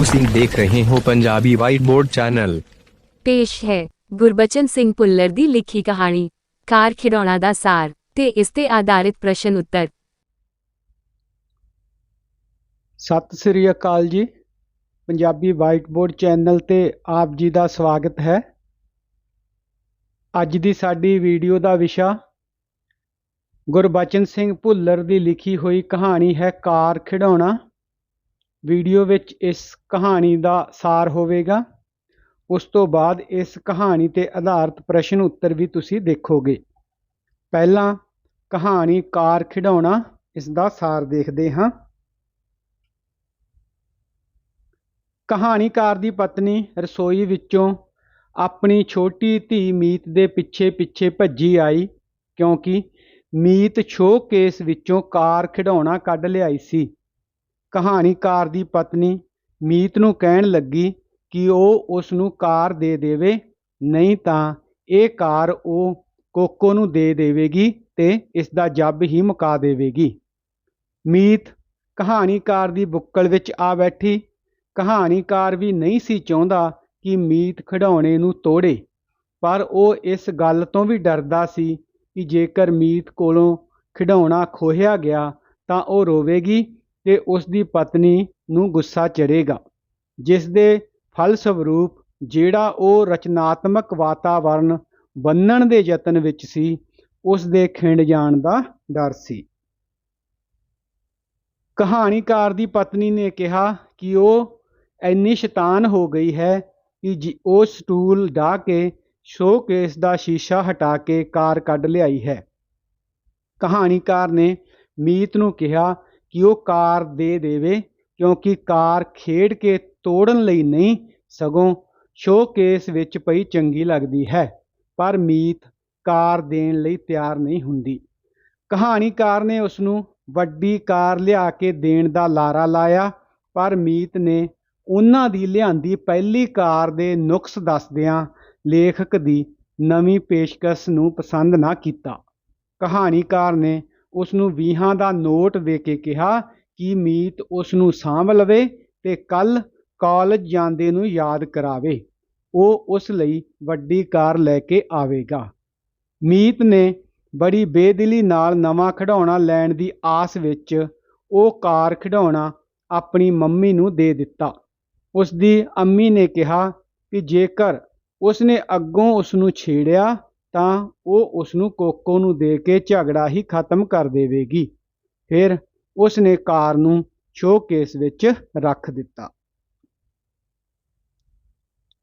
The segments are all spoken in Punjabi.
ਤੁਸੀਂ ਦੇਖ ਰਹੇ ਹੋ ਪੰਜਾਬੀ ਵਾਈਟ ਬੋਰਡ ਚੈਨਲ ਪੇਸ਼ ਹੈ ਗੁਰਬਚਨ ਸਿੰਘ ਪੁੱਲਰ ਦੀ ਲਿਖੀ ਕਹਾਣੀ ਕਾਰ ਖਿਡੌਣਾ ਦਾ ਸਾਰ ਤੇ ਇਸ ਤੇ ਆਧਾਰਿਤ ਪ੍ਰਸ਼ਨ ਉੱਤਰ। ਸਤਿ ਸ੍ਰੀ ਅਕਾਲ ਜੀ। ਪੰਜਾਬੀ ਵਾਈਟ ਬੋਰਡ ਚੈਨਲ ਤੇ ਆਪ ਜੀ ਦਾ ਸਵਾਗਤ ਹੈ। ਅੱਜ ਦੀ ਸਾਡੀ ਵੀਡੀਓ ਦਾ ਵਿਸ਼ਾ ਗੁਰਬਚਨ ਸਿੰਘ ਭੁੱਲਰ ਦੀ ਲਿਖੀ ਹੋਈ ਕਹਾਣੀ ਹੈ ਕਾਰ ਖਿਡੌਣਾ। ਵੀਡੀਓ ਵਿੱਚ ਇਸ ਕਹਾਣੀ ਦਾ ਸਾਰ ਹੋਵੇਗਾ। ਉਸ ਤੋਂ ਬਾਅਦ ਇਸ ਕਹਾਣੀ ਤੇ ਆਧਾਰਿਤ ਪ੍ਰਸ਼ਨ ਉੱਤਰ ਵੀ ਤੁਸੀਂ ਦੇਖੋਗੇ। ਪਹਿਲਾਂ ਕਹਾਣੀ ਕਾਰ ਖਿਡੌਣਾ, ਇਸ ਦਾ ਸਾਰ ਦੇਖਦੇ ਹਾਂ। ਕਹਾਣੀਕਾਰ ਦੀ ਪਤਨੀ ਰਸੋਈ ਵਿੱਚੋਂ ਆਪਣੀ ਛੋਟੀ ਧੀ ਮੀਤ ਦੇ ਪਿੱਛੇ ਪਿੱਛੇ ਭੱਜੀ ਆਈ, ਕਿਉਂਕਿ ਮੀਤ ਸ਼ੋਕੇਸ ਵਿੱਚੋਂ ਕਾਰ ਖਿਡੌਣਾ ਕੱਢ ਲਿਆਈ ਸੀ। ਕਹਾਣੀਕਾਰ ਦੀ ਪਤਨੀ ਮੀਤ ਨੂੰ ਕਹਿਣ ਲੱਗੀ ਕਿ ਉਹ ਉਸ ਨੂੰ ਕਾਰ ਦੇ ਦੇਵੇ, ਨਹੀਂ ਤਾਂ ਇਹ ਕਾਰ ਉਹ ਕੋਕੋ ਨੂੰ ਦੇ ਦੇਵੇਗੀ ਤੇ ਇਸ ਦਾ ਜੱਬ ਹੀ ਮੁਕਾ ਦੇਵੇਗੀ। ਮੀਤ ਕਹਾਣੀਕਾਰ ਦੀ ਬੁੱਕਲ ਵਿੱਚ ਆ ਬੈਠੀ। ਕਹਾਣੀਕਾਰ ਵੀ ਨਹੀਂ ਸੀ ਚਾਹੁੰਦਾ ਕਿ ਮੀਤ ਖਿਡੌਣੇ ਨੂੰ ਤੋੜੇ, ਪਰ ਉਹ ਇਸ ਗੱਲ ਤੋਂ ਵੀ ਡਰਦਾ ਸੀ ਕਿ ਜੇਕਰ ਮੀਤ ਕੋਲੋਂ ਖਿਡੌਣਾ ਖੋਹਿਆ ਗਿਆ ਤਾਂ ਉਹ ਰੋਵੇਗੀ ਤੇ ਉਸ ਦੀ ਪਤਨੀ ਨੂੰ ਗੁੱਸਾ ਚੜੇਗਾ ਜਿਸ ਦੇ ਫਲਸਵਰੂਪ ਜਿਹੜਾ ਉਹ ਰਚਨਾਤਮਕ ਵਾਤਾਵਰਣ ਬੰਨਣ ਦੇ ਯਤਨ ਵਿੱਚ ਸੀ ਉਸ ਦੇ ਖਿੰਡ ਜਾਣ ਦਾ ਡਰ ਸੀ। ਕਹਾਣੀਕਾਰ ਦੀ ਪਤਨੀ ਨੇ ਕਿਹਾ ਕਿ ਉਹ ਇੰਨੀ ਸ਼ੈਤਾਨ ਹੋ ਗਈ ਹੈ ਕਿ ਜੀ- ਉਹ ਸਟੂਲ ਢਾ ਕੇ ਸ਼ੋਕੇਸ ਦਾ ਸ਼ੀਸ਼ਾ ਹਟਾ ਕੇ ਕਾਰ ਕੱਢ ਲਿਆਈ ਹੈ। ਕਹਾਣੀਕਾਰ ਨੇ ਮੀਤ ਨੂੰ ਕਿਹਾ ਕਿ ਉਹ ਕਾਰ ਦੇ ਦੇਵੇ, ਕਿਉਂਕਿ ਕਾਰ ਖੇਡ ਕੇ ਤੋੜਨ ਲਈ ਨਹੀਂ, ਸਗੋਂ ਸ਼ੋਕੇਸ ਵਿੱਚ ਪਈ ਚੰਗੀ ਲੱਗਦੀ ਹੈ, ਪਰ ਮੀਤ ਕਾਰ ਦੇਣ ਲਈ ਤਿਆਰ ਨਹੀਂ ਹੁੰਦੀ। ਕਹਾਣੀਕਾਰ ਨੇ ਉਸ ਨੂੰ ਵੱਡੀ ਕਾਰ ਲਿਆ ਕੇ ਦੇਣ ਦਾ ਲਾਰਾ ਲਾਇਆ, ਪਰ ਮੀਤ ਨੇ ਉਹਨਾਂ ਦੀ ਲਿਆਂਦੀ ਪਹਿਲੀ ਕਾਰ ਦੇ ਨੁਕਸ ਦੱਸਦਿਆਂ ਲੇਖਕ ਦੀ ਨਵੀਂ ਪੇਸ਼ਕਸ਼ ਨੂੰ ਪਸੰਦ ਨਾ ਕੀਤਾ। ਕਹਾਣੀਕਾਰ ਨੇ ਉਸ ਨੂੰ ਵੀਹਾਂ ਦਾ ਨੋਟ ਦੇ ਕੇ ਕਿਹਾ ਕਿ ਮੀਤ ਉਸ ਨੂੰ ਸਾਂਭ ਲਵੇ ਤੇ ਕੱਲ ਕਾਲਜ ਜਾਂਦੇ ਨੂੰ ਯਾਦ ਕਰਾਵੇ। ਉਹ ਉਸ ਲਈ ਵੱਡੀ ਕਾਰ ਲੈ ਕੇ ਆਵੇਗਾ। ਮੀਤ ਨੇ ਬੜੀ ਬੇਦਿਲੀ ਨਾਲ ਨਵਾਂ ਖਿਡੌਣਾ ਲੈਣ ਦੀ ਆਸ ਵਿੱਚ ਉਹ ਕਾਰ ਖਿਡੌਣਾ ਆਪਣੀ ਮੰਮੀ ਨੂੰ ਦੇ ਦਿੱਤਾ। ਉਸ ਦੀ ਅੰਮੀ ਨੇ ਕਿਹਾ ਕਿ ਜੇਕਰ ਉਸ ਨੇ ਅੱਗੋਂ ਉਸ ਨੂੰ ਛੇੜਿਆ ਤਾਂ ਉਹ ਉਸ ਨੂੰ ਕੋਕੋ ਨੂੰ ਦੇ ਕੇ ਝਗੜਾ ਹੀ ਖਤਮ ਕਰ ਦੇਵੇਗੀ। ਫਿਰ ਉਸ ਨੇ ਕਾਰ ਨੂੰ ਸ਼ੋਕੇਸ ਵਿੱਚ ਰੱਖ ਦਿੱਤਾ।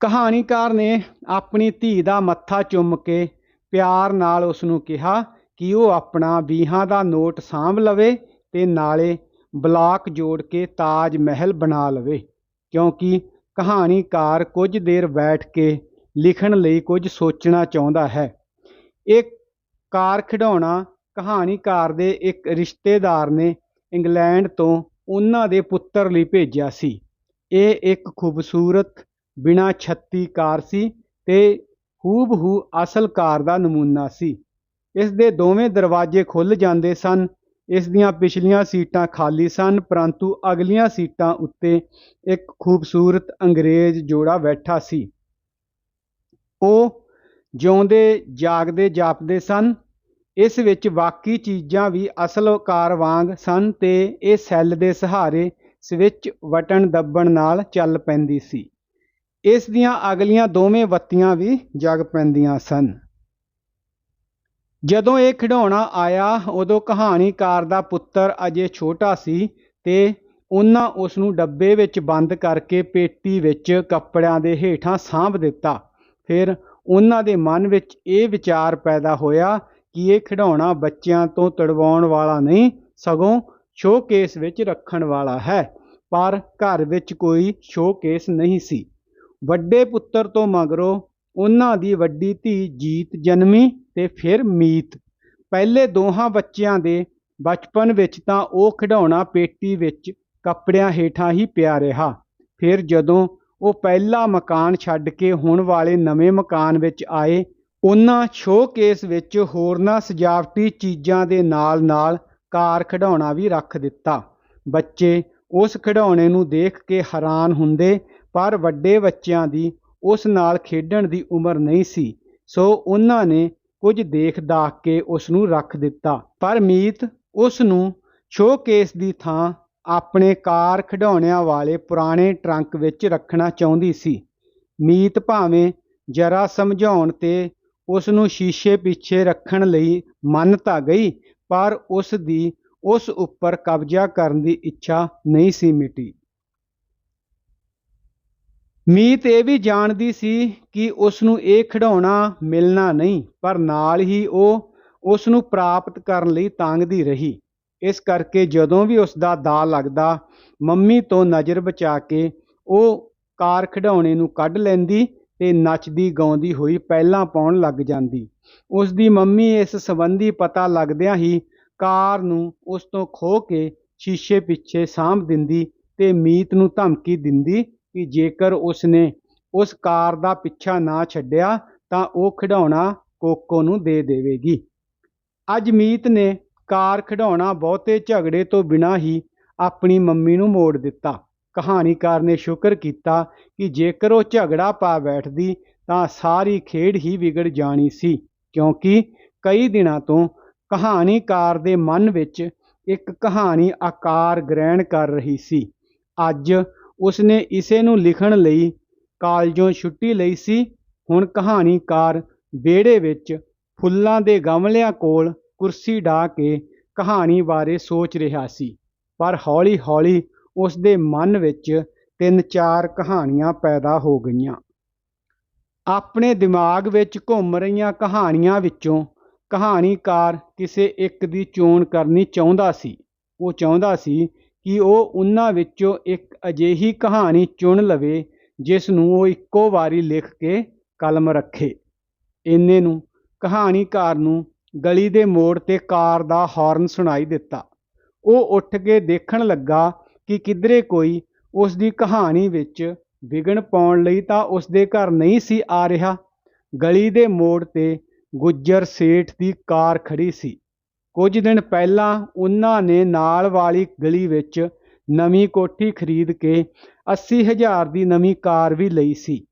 ਕਹਾਣੀਕਾਰ ਨੇ ਆਪਣੀ ਧੀ ਦਾ ਮੱਥਾ ਚੁੰਮ ਕੇ ਪਿਆਰ ਨਾਲ ਉਸ ਨੂੰ ਕਿਹਾ ਕਿ ਉਹ ਆਪਣਾ ਵੀਹਾਂ ਦਾ ਨੋਟ ਸਾਂਭ ਲਵੇ ਤੇ ਨਾਲੇ ਬਲਾਕ ਜੋੜ ਕੇ ਤਾਜ ਮਹਿਲ ਬਣਾ ਲਵੇ, ਕਿਉਂਕਿ ਕਹਾਣੀਕਾਰ ਕੁਝ ਦੇਰ ਬੈਠ ਕੇ ਲਿਖਣ ਲਈ ਕੁਝ ਸੋਚਣਾ ਚਾਹੁੰਦਾ ਹੈ। ਇਹ ਕਾਰ ਖਿਡੌਣਾ ਕਹਾਣੀਕਾਰ ਦੇ ਇੱਕ ਰਿਸ਼ਤੇਦਾਰ ਨੇ ਇੰਗਲੈਂਡ ਤੋਂ ਉਹਨਾਂ ਦੇ ਪੁੱਤਰ ਲਈ ਭੇਜਿਆ ਸੀ। ਇਹ ਇੱਕ ਖੂਬਸੂਰਤ ਬਿਨਾਂ ਛੱਤੀ ਕਾਰ ਸੀ ਤੇ ਹੂਬਹੂ ਅਸਲ ਕਾਰ ਦਾ ਨਮੂਨਾ ਸੀ। ਇਸ ਦੇ ਦੋਵੇਂ ਦਰਵਾਜ਼ੇ ਖੁੱਲ ਜਾਂਦੇ ਸਨ, ਇਸ ਦੀਆਂ ਪਿਛਲੀਆਂ ਸੀਟਾਂ ਖਾਲੀ ਸਨ, ਪਰੰਤੂ ਅਗਲੀਆਂ ਸੀਟਾਂ ਉੱਤੇ ਇੱਕ ਖੂਬਸੂਰਤ ਅੰਗਰੇਜ਼ ਜੋੜਾ ਬੈਠਾ ਸੀ। ਉਹ ਜਿਉਂਦੇ, ਜਾਗਦੇ, ਜਾਪਦੇ ਸਨ। ਇਸ ਵਿੱਚ ਬਾਕੀ ਚੀਜ਼ਾਂ ਵੀ ਅਸਲ ਕਾਰ ਵਾਂਗ ਸਨ ਤੇ ਇਹ ਸੈੱਲ ਦੇ ਸਹਾਰੇ ਸਵਿੱਚ ਬਟਨ ਦੱਬਣ ਨਾਲ ਚੱਲ ਪੈਂਦੀ ਸੀ। ਇਸ ਦੀਆਂ ਅਗਲੀਆਂ ਦੋਵੇਂ ਬੱਤੀਆਂ ਵੀ ਜਗ ਪੈਂਦੀਆਂ ਸਨ। ਜਦੋਂ ਇਹ ਖਿਡੌਣਾ ਆਇਆ, ਉਦੋਂ ਕਹਾਣੀਕਾਰ ਦਾ ਪੁੱਤਰ ਅਜੇ ਛੋਟਾ ਸੀ ਤੇ ਉਹਨਾਂ ਉਸ ਨੂੰ ਡੱਬੇ ਵਿੱਚ ਬੰਦ ਕਰਕੇ ਪੇਟੀ ਵਿੱਚ ਕੱਪੜਿਆਂ ਦੇ ਹੇਠਾਂ ਸਾਂਭ ਦਿੱਤਾ। ਫਿਰ ਉਹਨਾਂ ਦੇ ਮਨ ਵਿੱਚ ਇਹ ਵਿਚਾਰ ਪੈਦਾ ਹੋਇਆ ਕਿ ਇਹ ਖਿਡੌਣਾ ਬੱਚਿਆਂ ਤੋਂ ਤੜਵਾਉਣ ਵਾਲਾ ਨਹੀਂ, ਸਗੋਂ ਸ਼ੋਕੇਸ ਵਿੱਚ ਰੱਖਣ ਵਾਲਾ ਹੈ, ਪਰ ਘਰ ਵਿੱਚ ਕੋਈ ਸ਼ੋਕੇਸ ਨਹੀਂ ਸੀ। ਵੱਡੇ ਪੁੱਤਰ ਤੋਂ ਮਗਰੋਂ ਉਹਨਾਂ ਦੀ ਵੱਡੀ ਧੀ ਜੀਤ ਜਨਮੀ ਤੇ ਫਿਰ ਮੀਤ। ਪਹਿਲੇ ਦੋਹਾਂ ਬੱਚਿਆਂ ਦੇ ਬਚਪਨ ਵਿੱਚ ਤਾਂ ਉਹ ਖਿਡੌਣਾ ਪੇਟੀ ਵਿੱਚ ਕੱਪੜਿਆਂ ਹੇਠਾਂ ਹੀ ਪਿਆ ਰਿਹਾ। ਫਿਰ ਜਦੋਂ ਉਹ ਪਹਿਲਾ ਮਕਾਨ ਛੱਡ ਕੇ ਹੁਣ ਵਾਲੇ ਨਵੇਂ ਮਕਾਨ ਵਿੱਚ ਆਏ। ਉਹਨਾਂ ਸ਼ੋਕੇਸ ਵਿੱਚ ਹੋਰਨਾਂ ਸਜਾਵਟੀ ਚੀਜ਼ਾਂ ਦੇ ਨਾਲ-ਨਾਲ ਕਾਰ ਖਿਡੌਣਾ ਵੀ ਰੱਖ ਦਿੱਤਾ। ਬੱਚੇ ਉਸ ਖਿਡੌਣੇ ਨੂੰ ਦੇਖ ਕੇ ਹੈਰਾਨ ਹੁੰਦੇ, ਪਰ ਵੱਡੇ ਬੱਚਿਆਂ ਦੀ ਉਸ ਨਾਲ ਖੇਡਣ ਦੀ ਉਮਰ ਨਹੀਂ ਸੀ। ਸੋ ਉਹਨਾਂ ਨੇ ਕੁਝ ਦੇਖ ਦਾਖ ਕੇ ਉਸ ਨੂੰ ਰੱਖ ਦਿੱਤਾ। ਪਰ ਮੀਤ ਉਸ ਨੂੰ ਸ਼ੋਕੇਸ ਦੀ ਥਾਂ ਆਪਣੇ ਕਾਰ ਖਿਡੌਣਿਆਂ ਵਾਲੇ ਪੁਰਾਣੇ ਟਰੰਕ ਵਿੱਚ ਰੱਖਣਾ ਚਾਹੁੰਦੀ ਸੀ। ਮੀਤ ਭਾਵੇਂ ਜਰਾ ਸਮਝਾਉਣ ਤੇ ਉਸ ਨੂੰ ਸ਼ੀਸ਼ੇ ਪਿੱਛੇ ਰੱਖਣ ਲਈ ਮੰਨ ਤਾਂ ਗਈ, ਪਰ ਉਸ ਦੀ ਉਸ ਉੱਪਰ ਕਬਜ਼ਾ ਕਰਨ ਦੀ ਇੱਛਾ ਨਹੀਂ ਸੀ ਮਿਟੀ। ਮੀਤ ਇਹ ਵੀ ਜਾਣਦੀ ਸੀ ਕਿ ਉਸ ਨੂੰ ਇਹ ਖਿਡੌਣਾ ਮਿਲਣਾ ਨਹੀਂ, ਪਰ ਨਾਲ ਹੀ ਉਹ ਉਸ ਨੂੰ ਪ੍ਰਾਪਤ ਕਰਨ ਲਈ ਤਾਂਗਦੀ ਰਹੀ। ਇਸ ਕਰਕੇ ਜਦੋਂ ਵੀ ਉਸ ਦਾ ਦਾ ਲੱਗਦਾ, ਮੰਮੀ ਤੋਂ ਨਜ਼ਰ ਬਚਾ ਕੇ ਉਹ ਕਾਰ ਖਿਡੌਣੇ ਨੂੰ ਕੱਢ ਲੈਂਦੀ ਤੇ ਨੱਚਦੀ ਗਾਉਂਦੀ ਹੋਈ ਪਹਿਲਾਂ ਪਾਉਣ ਲੱਗ ਜਾਂਦੀ। ਉਸ ਦੀ ਮੰਮੀ ਇਸ ਸੰਬੰਧੀ ਪਤਾ ਲੱਗਦਿਆਂ ਹੀ ਕਾਰ ਨੂੰ ਉਸ ਤੋਂ ਖੋਹ ਕੇ ਸ਼ੀਸ਼ੇ ਪਿੱਛੇ ਸਾਂਭ ਦਿੰਦੀ ਤੇ ਮੀਤ ਨੂੰ ਧਮਕੀ ਦਿੰਦੀ ਕਿ ਜੇਕਰ ਉਸ ਨੇ ਉਸ ਕਾਰ ਦਾ ਪਿੱਛਾ ਨਾ ਛੱਡਿਆ ਤਾਂ ਉਹ ਖਿਡੌਣਾ ਕੋਕੋ ਨੂੰ ਦੇ ਦੇਵੇਗੀ। ਅੱਜ ਮੀਤ ਨੇ ਕਾਰ ਖਿਡੌਣਾ ਬਹੁਤੇ ਝਗੜੇ ਤੋਂ ਬਿਨਾਂ ਹੀ ਆਪਣੀ ਮੰਮੀ ਨੂੰ ਮੋੜ ਦਿੱਤਾ। ਕਹਾਣੀਕਾਰ ਨੇ ਸ਼ੁਕਰ ਕੀਤਾ ਕਿ ਜੇਕਰ ਉਹ ਝਗੜਾ ਪਾ ਬੈਠਦੀ ਤਾਂ ਸਾਰੀ ਖੇਡ ਹੀ ਵਿਗੜ ਜਾਣੀ ਸੀ, ਕਿਉਂਕਿ ਕਈ ਦਿਨਾਂ ਤੋਂ ਕਹਾਣੀਕਾਰ ਦੇ ਮਨ ਵਿੱਚ ਇੱਕ ਕਹਾਣੀ ਆਕਾਰ ਗ੍ਰਹਿਣ ਕਰ ਰਹੀ ਸੀ। ਅੱਜ ਉਸਨੇ ਇਸੇ ਨੂੰ ਲਿਖਣ ਲਈ ਕਾਲਜੋਂ ਛੁੱਟੀ ਲਈ ਸੀ। ਹੁਣ ਕਹਾਣੀਕਾਰ ਵਿਹੜੇ ਵਿੱਚ ਫੁੱਲਾਂ ਦੇ ਗਮਲਿਆਂ ਕੋਲ ਕੁਰਸੀ ਢਾ ਕੇ ਕਹਾਣੀ ਬਾਰੇ ਸੋਚ ਰਿਹਾ ਸੀ। ਪਰ ਹੌਲੀ-ਹੌਲੀ ਉਸ ਦੇ ਮਨ ਵਿੱਚ ਤਿੰਨ ਚਾਰ ਕਹਾਣੀਆਂ ਪੈਦਾ ਹੋ ਗਈਆਂ। ਆਪਣੇ ਦਿਮਾਗ ਵਿੱਚ ਘੁੰਮ ਰਹੀਆਂ ਕਹਾਣੀਆਂ ਵਿੱਚੋਂ ਕਹਾਣੀਕਾਰ ਕਿਸੇ ਇੱਕ ਦੀ ਚੋਣ ਕਰਨੀ ਚਾਹੁੰਦਾ ਸੀ। ਉਹ ਚਾਹੁੰਦਾ ਸੀ ਕਿ ਉਹ ਉਹਨਾਂ ਵਿੱਚੋਂ ਇੱਕ ਅਜਿਹੀ ਕਹਾਣੀ ਚੁਣ ਲਵੇ ਜਿਸ ਨੂੰ ਉਹ ਇੱਕੋ ਵਾਰੀ ਲਿਖ ਕੇ ਕਲਮ ਰੱਖੇ। ਇੰਨੇ ਨੂੰ ਕਹਾਣੀਕਾਰ ਨੂੰ ਗਲੀ ਦੇ ਮੋੜ ਤੇ ਕਾਰ ਦਾ ਹਾਰਨ ਸੁਣਾਈ ਦਿੱਤਾ। ਉਹ ਉੱਠ ਕੇ ਦੇਖਣ ਲੱਗਾ ਕਿ ਕਿਧਰੇ ਕੋਈ ਉਸ ਦੀ ਕਹਾਣੀ ਵਿੱਚ ਵਿਗਣ ਪਾਉਣ ਲਈ ਤਾਂ ਉਸ ਦੇ ਘਰ ਨਹੀਂ ਸੀ ਆ ਰਿਹਾ। ਗਲੀ ਦੇ ਮੋੜ ਤੇ ਗੁੱਜਰ ਸੇਠ ਦੀ ਕਾਰ ਖੜੀ ਸੀ। ਕੁਝ ਦਿਨ ਪਹਿਲਾਂ ਉਹਨਾਂ ਨੇ ਨਾਲ ਵਾਲੀ ਗਲੀ ਵਿੱਚ ਨਵੀਂ ਕੋਠੀ ਖਰੀਦ ਕੇ 80000 ਦੀ ਨਵੀਂ ਕਾਰ ਵੀ ਲਈ ਸੀ।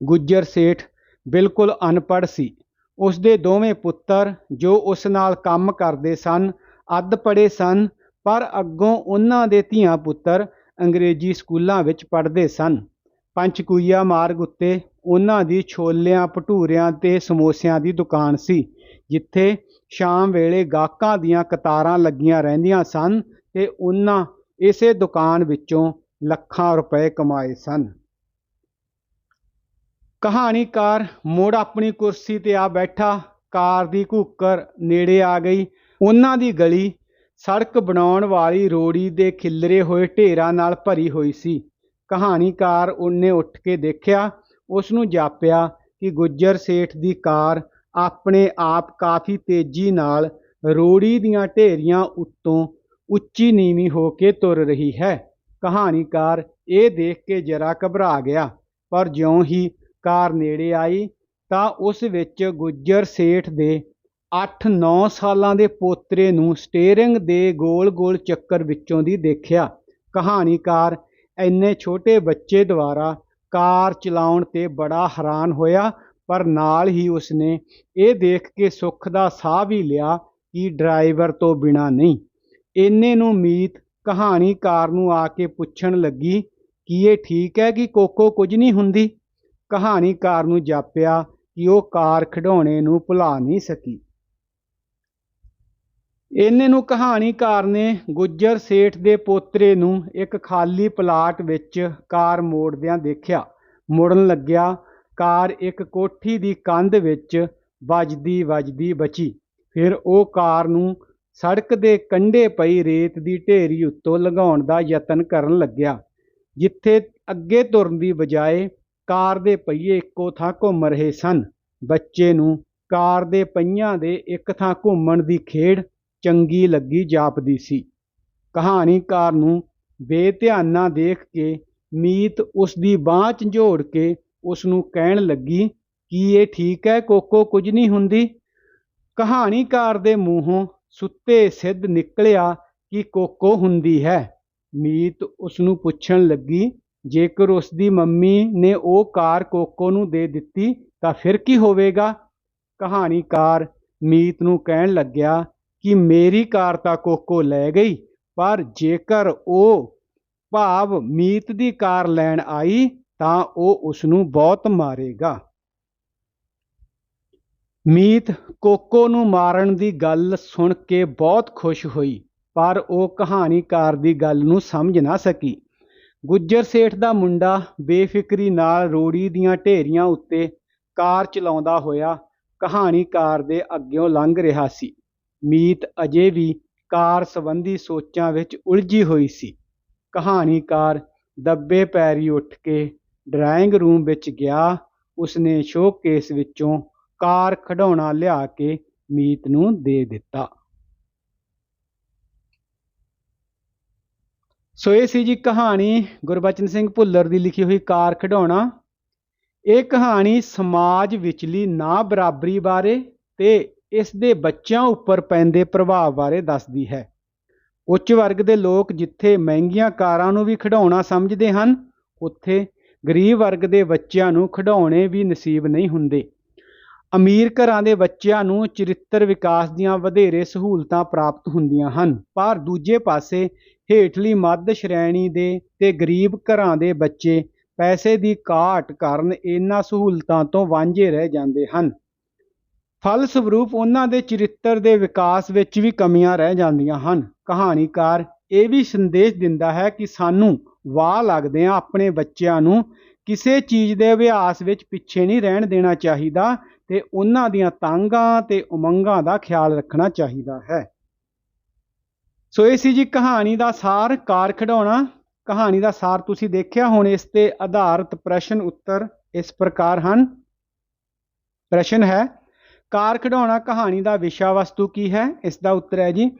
ਗੁੱਜਰ ਸੇਠ ਬਿਲਕੁਲ ਅਨਪੜ੍ਹ ਸੀ। ਉਸ ਦੇ ਦੋਵੇਂ ਪੁੱਤਰ ਜੋ ਉਸ ਨਾਲ ਕੰਮ ਕਰਦੇ ਸਨ, ਅੱਧ ਪੜ੍ਹੇ ਸਨ, ਪਰ ਅੱਗੋਂ ਉਹਨਾਂ ਦੇ ਧੀਆਂ ਪੁੱਤਰ ਅੰਗਰੇਜ਼ੀ ਸਕੂਲਾਂ ਵਿੱਚ ਪੜ੍ਹਦੇ ਸਨ। ਪੰਚਕੂਈਆ ਮਾਰਗ ਉੱਤੇ ਉਹਨਾਂ ਦੀ ਛੋਲਿਆਂ, ਭਟੂਰਿਆਂ ਤੇ ਸਮੋਸਿਆਂ ਦੀ ਦੁਕਾਨ ਸੀ, ਜਿੱਥੇ ਸ਼ਾਮ ਵੇਲੇ ਗਾਹਕਾਂ ਦੀਆਂ ਕਤਾਰਾਂ ਲੱਗੀਆਂ ਰਹਿੰਦੀਆਂ ਸਨ ਤੇ ਉਹਨਾਂ ਇਸੇ ਦੁਕਾਨ ਵਿੱਚੋਂ ਲੱਖਾਂ ਰੁਪਏ ਕਮਾਏ ਸਨ। ਕਹਾਣੀਕਾਰ ਮੁੜ ਆਪਣੀ ਕੁਰਸੀ ਤੇ ਆ ਬੈਠਾ, ਕਾਰ ਦੀ ਘੂਕਰ ਨੇੜੇ ਆ ਗਈ। ਉਹਨਾਂ ਦੀ ਗਲੀ ਸੜਕ ਬਣਾਉਣ ਵਾਲੀ ਰੋੜੀ ਦੇ ਖਿੱਲਰੇ ਹੋਏ ਢੇਰਾਂ ਨਾਲ ਭਰੀ ਹੋਈ ਸੀ। ਕਹਾਣੀਕਾਰ ਉਹਨੇ ਉੱਠ ਕੇ ਦੇਖਿਆ ਉਸ ਨੂੰ ਜਾਪਿਆ ਕਿ ਗੁੱਜਰ ਸੇਠ ਦੀ ਕਾਰ ਆਪਣੇ ਆਪ ਕਾਫੀ ਤੇਜ਼ੀ ਨਾਲ ਰੋੜੀ ਦੀਆਂ ਢੇਰੀਆਂ ਉੱਤੋਂ ਉੱਚੀ ਨੀਵੀਂ ਹੋ ਕੇ ਤੁਰ ਰਹੀ ਹੈ। ਕਹਾਣੀਕਾਰ ਇਹ ਦੇਖ ਕੇ ਜਰਾ ਘਬਰਾ ਗਿਆ, ਪਰ ਜਿਉਂ ਹੀ ਕਾਰ ਨੇੜੇ ਆਈ ਤਾਂ ਉਸ ਵਿੱਚ ਗੁੱਜਰ ਸੇਠ ਦੇ 8-9 ਸਾਲਾਂ ਦੇ ਪੋਤਰੇ ਨੂੰ ਸਟੀਅਰਿੰਗ ਦੇ ਗੋਲ-ਗੋਲ ਚੱਕਰ ਵਿੱਚੋਂ ਦੀ ਦੇਖਿਆ। ਕਹਾਣੀਕਾਰ ਇੰਨੇ ਛੋਟੇ ਬੱਚੇ ਦੁਆਰਾ ਕਾਰ ਚਲਾਉਣ ਤੇ ਬੜਾ ਹੈਰਾਨ ਹੋਇਆ, ਪਰ ਨਾਲ ਹੀ ਉਸਨੇ ਇਹ ਦੇਖ ਕੇ ਸੁੱਖ ਦਾ ਸਾਹ ਵੀ ਲਿਆ ਕਿ ਡਰਾਈਵਰ ਤੋਂ ਬਿਨਾ ਨਹੀਂ। ਇੰਨੇ ਨੂੰ ਮੀਤ ਕਹਾਣੀਕਾਰ ਨੂੰ ਆ ਕੇ ਪੁੱਛਣ ਲੱਗੀ, ਕਿ ਇਹ ਠੀਕ ਹੈ ਕਿ ਕੋਕੋ ਕੁਝ ਨਹੀਂ ਹੁੰਦੀ? ਕਹਾਣੀਕਾਰ ਨੂੰ ਜਾਪਿਆ ਕਿ ਉਹ ਕਾਰ ਖਿਡੌਣੇ ਨੂੰ ਭੁਲਾ ਨਹੀਂ ਸਕੀ। ਇਹਨੇ ਨੂੰ ਕਹਾਣੀਕਾਰ ਨੇ ਗੁੱਜਰ ਸੇਠ ਦੇ ਪੋਤਰੇ ਨੂੰ ਇੱਕ ਖਾਲੀ ਪਲਾਟ ਵਿੱਚ ਕਾਰ ਮੋੜਦਿਆਂ ਦੇਖਿਆ। ਮੁੜਨ ਲੱਗਿਆ, ਕਾਰ ਇੱਕ ਕੋਠੀ ਦੀ ਕੰਧ ਵਿੱਚ ਵੱਜਦੀ ਵੱਜਦੀ ਬਚੀ। ਫਿਰ ਉਹ ਕਾਰ ਨੂੰ ਸੜਕ ਦੇ ਕੰਢੇ ਪਈ ਰੇਤ ਦੀ ਢੇਰੀ ਉੱਤੋਂ ਲੰਘਾਉਣ ਦਾ ਯਤਨ ਕਰਨ ਲੱਗਿਆ, ਜਿੱਥੇ ਅੱਗੇ ਤੁਰਨ ਦੀ ਬਜਾਏ ਕਾਰ ਦੇ ਪਹੀਏ ਇੱਕੋ ਥਾਂ ਘੁੰਮ ਰਹੇ ਸਨ। ਬੱਚੇ ਨੂੰ ਕਾਰ ਦੇ ਪਹੀਆਂ ਦੇ ਇੱਕ ਥਾਂ ਘੁੰਮਣ ਦੀ ਖੇਡ ਚੰਗੀ ਲੱਗੀ ਜਾਪਦੀ ਸੀ। ਕਹਾਣੀਕਾਰ ਨੂੰ ਬੇਧਿਆਨਾ ਦੇਖ ਕੇ ਮੀਤ ਉਸ ਦੀ ਬਾਂਹ ਝੰਜੋੜ ਕੇ ਉਸ ਨੂੰ ਕਹਿਣ ਲੱਗੀ, ਕਿ ਇਹ ਠੀਕ ਹੈ ਕੋਕੋ, ਕੁਝ ਨਹੀਂ ਹੁੰਦੀ? ਕਹਾਣੀਕਾਰ ਦੇ ਮੂੰਹੋਂ ਸੁੱਤੇ ਸਿੱਧ ਨਿਕਲਿਆ ਕਿ ਕੋਕੋ ਹੁੰਦੀ ਹੈ। ਮੀਤ ਉਸ ਨੂੰ ਪੁੱਛਣ ਲੱਗੀ ਜੇਕਰ ਉਸ ਦੀ ਮੰਮੀ ਨੇ ਉਹ ਕਾਰ ਕੋਕੋ ਨੂੰ ਦੇ ਦਿੱਤੀ, ਤਾਂ ਫਿਰ ਕੀ ਹੋਵੇਗਾ? ਕਹਾਣੀਕਾਰ ਮੀਤ ਨੂੰ ਕਹਿਣ ਲੱਗਿਆ ਕਿ ਮੇਰੀ ਕਾਰ ਤਾਂ ਕੋਕੋ ਲੈ ਗਈ, ਪਰ ਜੇਕਰ ਉਹ ਭਾਵ ਮੀਤ ਦੀ ਕਾਰ ਲੈਣ ਆਈ, ਤਾਂ ਉਹ ਉਸ ਨੂੰ ਬਹੁਤ ਮਾਰੇਗਾ। ਮੀਤ ਕੋਕੋ ਨੂੰ ਮਾਰਨ ਦੀ ਗੱਲ ਸੁਣ ਕੇ ਬਹੁਤ ਖੁਸ਼ ਹੋਈ, ਪਰ ਉਹ ਕਹਾਣੀਕਾਰ ਦੀ ਗੱਲ ਨੂੰ ਸਮਝ ਨਾ ਸਕੀ। ਗੁੱਜਰ ਸੇਠ ਦਾ ਮੁੰਡਾ ਬੇਫਿਕਰੀ ਨਾਲ ਰੋੜੀ ਦੀਆਂ ਢੇਰੀਆਂ ਉੱਤੇ ਕਾਰ ਚਲਾਉਂਦਾ ਹੋਇਆ ਕਹਾਣੀਕਾਰ ਦੇ ਅੱਗਿਓਂ ਲੰਘ ਰਿਹਾ ਸੀ। ਮੀਤ ਅਜੇ ਵੀ ਕਾਰ ਸੰਬੰਧੀ ਸੋਚਾਂ ਵਿੱਚ ਉਲਝੀ ਹੋਈ ਸੀ। ਕਹਾਣੀਕਾਰ ਦੱਬੇ ਪੈਰੀ ਉੱਠ ਕੇ ਡਰਾਇੰਗ ਰੂਮ ਵਿੱਚ ਗਿਆ। ਉਸਨੇ ਸ਼ੋਕੇਸ ਵਿੱਚੋਂ ਕਾਰ ਖਿਡੌਣਾ ਲਿਆ ਕੇ ਮੀਤ ਨੂੰ ਦੇ ਦਿੱਤਾ। ਸੋ ਇਹ ਸੀ ਜੀ ਕਹਾਣੀ ਗੁਰਬਚਨ ਸਿੰਘ ਭੁੱਲਰ ਦੀ ਲਿਖੀ ਹੋਈ ਕਾਰ ਖਿਡੌਣਾ। ਇਹ ਕਹਾਣੀ ਸਮਾਜ ਵਿਚਲੀ ਨਾ ਬਰਾਬਰੀ ਬਾਰੇ ਤੇ ਇਸ ਦੇ ਬੱਚਿਆਂ ਉੱਪਰ ਪੈਂਦੇ ਪ੍ਰਭਾਵ ਬਾਰੇ ਦੱਸਦੀ ਹੈ। ਉੱਚ ਵਰਗ ਦੇ ਲੋਕ ਜਿੱਥੇ ਮਹਿੰਗੀਆਂ ਕਾਰਾਂ ਨੂੰ ਵੀ ਖਿਡੌਣਾ ਸਮਝਦੇ ਹਨ, ਉੱਥੇ ਗਰੀਬ ਵਰਗ ਦੇ ਬੱਚਿਆਂ ਨੂੰ ਖਿਡੌਣੇ ਵੀ ਨਸੀਬ ਨਹੀਂ ਹੁੰਦੇ। ਅਮੀਰ ਘਰਾਂ ਦੇ ਬੱਚਿਆਂ ਨੂੰ ਚਰਿੱਤਰ ਵਿਕਾਸ ਦੀਆਂ ਵਧੇਰੇ ਸਹੂਲਤਾਂ ਪ੍ਰਾਪਤ ਹੁੰਦੀਆਂ ਹਨ, ਪਰ ਦੂਜੇ ਪਾਸੇ ਹੇਠਲੀ ਮੱਧ ਸ਼੍ਰੇਣੀ ਦੇ ਤੇ ਗਰੀਬ ਘਰਾਂ ਦੇ ਬੱਚੇ ਪੈਸੇ ਦੀ ਘਾਟ ਕਾਰਨ ਇਹਨਾਂ ਸਹੂਲਤਾਂ ਤੋਂ ਵਾਂਝੇ ਰਹਿ ਜਾਂਦੇ ਹਨ। ਫਲਸਵਰੂਪ ਉਹਨਾਂ ਦੇ ਚਰਿੱਤਰ ਦੇ ਵਿਕਾਸ ਵਿੱਚ ਵੀ ਕਮੀਆਂ ਰਹਿ ਜਾਂਦੀਆਂ ਹਨ। ਕਹਾਣੀਕਾਰ ਇਹ ਵੀ ਸੰਦੇਸ਼ ਦਿੰਦਾ ਹੈ ਕਿ ਸਾਨੂੰ ਵਾਹ ਲੱਗਦੇ ਆ ਆਪਣੇ ਬੱਚਿਆਂ ਨੂੰ ਕਿਸੇ ਚੀਜ਼ ਦੇ ਅਭਿਆਸ ਵਿੱਚ ਪਿੱਛੇ ਨਹੀਂ ਰਹਿਣ ਦੇਣਾ ਚਾਹੀਦਾ ਤੇ ਉਹਨਾਂ ਦੀਆਂ ਤਾਂਘਾਂ ਤੇ ਉਮੰਗਾਂ ਦਾ ਖਿਆਲ ਰੱਖਣਾ ਚਾਹੀਦਾ ਹੈ। ਸੋ ਇਹ ਸੀ ਜੀ ਕਹਾਣੀ ਦਾ ਸਾਰ, ਕਾਰ ਖਿਡੌਣਾ। ਕਹਾਣੀ ਦਾ ਸਾਰ ਤੁਸੀਂ ਦੇਖਿਆ, ਹੁਣ ਇਸ ਤੇ ਆਧਾਰਿਤ ਪ੍ਰਸ਼ਨ ਉੱਤਰ ਇਸ ਪ੍ਰਕਾਰ ਹਨ। ਪ੍ਰਸ਼ਨ ਹੈ, ਕਾਰ ਖਿਡੌਣਾ ਕਹਾਣੀ ਦਾ ਵਿਸ਼ਾ ਵਸਤੂ ਕੀ ਹੈ? ਇਸ ਦਾ ਉੱਤਰ ਹੈ ਜੀ,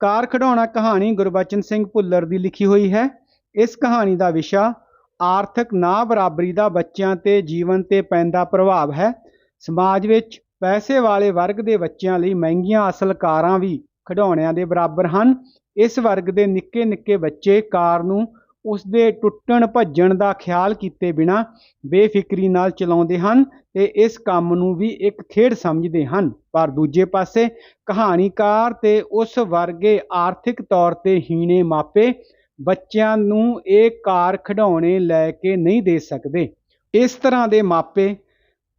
ਕਾਰ ਖਿਡੌਣਾ ਕਹਾਣੀ ਗੁਰਬਚਨ ਸਿੰਘ ਭੁੱਲਰ ਦੀ ਲਿਖੀ ਹੋਈ ਹੈ। ਇਸ ਕਹਾਣੀ ਦਾ ਵਿਸ਼ਾ ਆਰਥਿਕ ਨਾ ਬਰਾਬਰੀ ਦਾ ਬੱਚਿਆਂ ਤੇ ਜੀਵਨ ਤੇ ਪੈਂਦਾ ਪ੍ਰਭਾਵ ਹੈ। ਸਮਾਜ ਵਿੱਚ ਪੈਸੇ ਵਾਲੇ ਵਰਗ ਦੇ ਬੱਚਿਆਂ ਲਈ ਮਹਿੰਗੀਆਂ ਅਸਲ ਕਾਰਾਂ ਵੀ ਖਿਡੌਣਿਆਂ ਦੇ ਬਰਾਬਰ ਹਨ। ਇਸ ਵਰਗ ਦੇ ਨਿੱਕੇ ਨਿੱਕੇ ਬੱਚੇ ਕਾਰ ਨੂੰ ਉਸ ਦੇ ਟੁੱਟਣ ਭੱਜਣ ਦਾ ਖਿਆਲ ਕੀਤੇ ਬਿਨਾ ਬੇਫਿਕਰੀ ਨਾਲ ਚਲਾਉਂਦੇ ਹਨ ਤੇ ਇਸ ਕੰਮ ਨੂੰ ਵੀ ਇੱਕ ਖੇਡ ਸਮਝਦੇ ਹਨ। ਪਰ ਦੂਜੇ ਪਾਸੇ ਕਹਾਣੀਕਾਰ ਤੇ ਉਸ ਵਰਗੇ ਆਰਥਿਕ ਤੌਰ ਤੇ ਹੀਣੇ ਮਾਪੇ ਬੱਚਿਆਂ ਨੂੰ ਇਹ ਕਾਰ ਖਿਡੌਣੇ ਲੈ ਕੇ ਨਹੀਂ ਦੇ ਸਕਦੇ। ਇਸ ਤਰ੍ਹਾਂ ਦੇ ਮਾਪੇ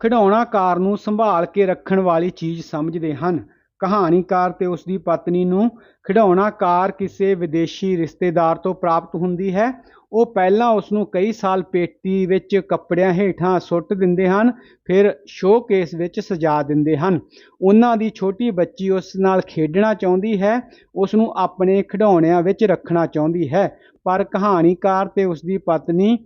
ਖਿਡੌਣਾ ਕਾਰ ਨੂੰ ਸੰਭਾਲ ਕੇ ਰੱਖਣ ਵਾਲੀ ਚੀਜ਼ ਸਮਝਦੇ ਹਨ। ਕਹਾਣੀਕਾਰ ਤੇ ਉਸ ਦੀ ਪਤਨੀ ਨੂੰ ਖਿਡੌਣਾ ਕਾਰ ਕਿਸੇ ਵਿਦੇਸ਼ੀ ਰਿਸ਼ਤੇਦਾਰ ਤੋਂ ਪ੍ਰਾਪਤ ਹੁੰਦੀ ਹੈ। ਉਹ ਪਹਿਲਾਂ ਉਸ ਨੂੰ ਕਈ ਸਾਲ ਪੇਟੀ ਵਿੱਚ ਕੱਪੜਿਆਂ ਹੇਠਾਂ ਸੁੱਟ ਦਿੰਦੇ ਹਨ, ਫਿਰ ਸ਼ੋਕੇਸ ਵਿੱਚ ਸਜਾ ਦਿੰਦੇ ਹਨ। ਉਹਨਾਂ ਦੀ ਛੋਟੀ ਬੱਚੀ ਉਸ ਨਾਲ ਖੇਡਣਾ ਚਾਹੁੰਦੀ ਹੈ ਉਸ ਨੂੰ ਆਪਣੇ ਖਿਡੌਣਿਆਂ ਵਿੱਚ ਰੱਖਣਾ ਚਾਹੁੰਦੀ ਹੈ। ਪਰ ਕਹਾਣੀਕਾਰ ਤੇ ਉਸ ਦੀ ਪਤਨੀ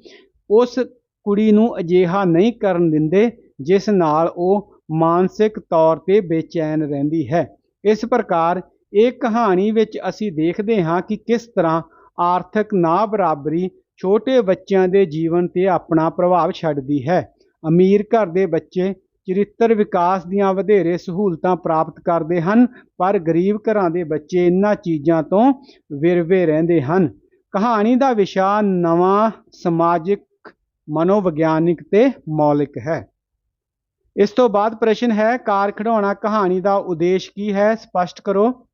ਉਸ ਕੁੜੀ ਨੂੰ ਅਜਿਹਾ ਨਹੀਂ ਕਰਨ ਦਿੰਦੇ, ਜਿਸ ਨਾਲ ਉਹ ਮਾਨਸਿਕ ਤੌਰ ਤੇ ਬੇਚੈਨ ਰਹਿੰਦੀ ਹੈ। ਇਸ ਪ੍ਰਕਾਰ ਇਹ ਕਹਾਣੀ ਵਿੱਚ ਅਸੀਂ ਦੇਖਦੇ ਹਾਂ ਕਿ ਕਿਸ ਤਰ੍ਹਾਂ ਆਰਥਿਕ ਨਾ ਬਰਾਬਰੀ ਛੋਟੇ ਬੱਚਿਆਂ ਦੇ ਜੀਵਨ ਤੇ ਆਪਣਾ ਪ੍ਰਭਾਵ ਛੱਡਦੀ ਹੈ। ਅਮੀਰ ਘਰ ਦੇ ਬੱਚੇ ਚਰਿੱਤਰ ਵਿਕਾਸ ਦੀਆਂ ਵਧੇਰੇ ਸਹੂਲਤਾਂ ਪ੍ਰਾਪਤ ਕਰਦੇ ਹਨ, ਪਰ ਗਰੀਬ ਘਰਾਂ ਦੇ ਬੱਚੇ ਇਹਨਾਂ ਚੀਜ਼ਾਂ ਤੋਂ ਵਿਰਵੇ ਰਹਿੰਦੇ ਹਨ। ਕਹਾਣੀ ਦਾ ਵਿਸ਼ਾ ਨਵਾਂ ਸਮਾਜਿਕ, ਮਨੋਵਿਗਿਆਨਿਕ ਤੇ ਮੌਲਿਕ ਹੈ। ਇਸ ਤੋਂ ਬਾਅਦ ਪ੍ਰਸ਼ਨ ਹੈ, ਕਾਰ ਖਿਡੌਣਾ ਕਹਾਣੀ ਦਾ ਉਦੇਸ਼ ਕੀ ਹੈ? ਸਪਸ਼ਟ ਕਰੋ।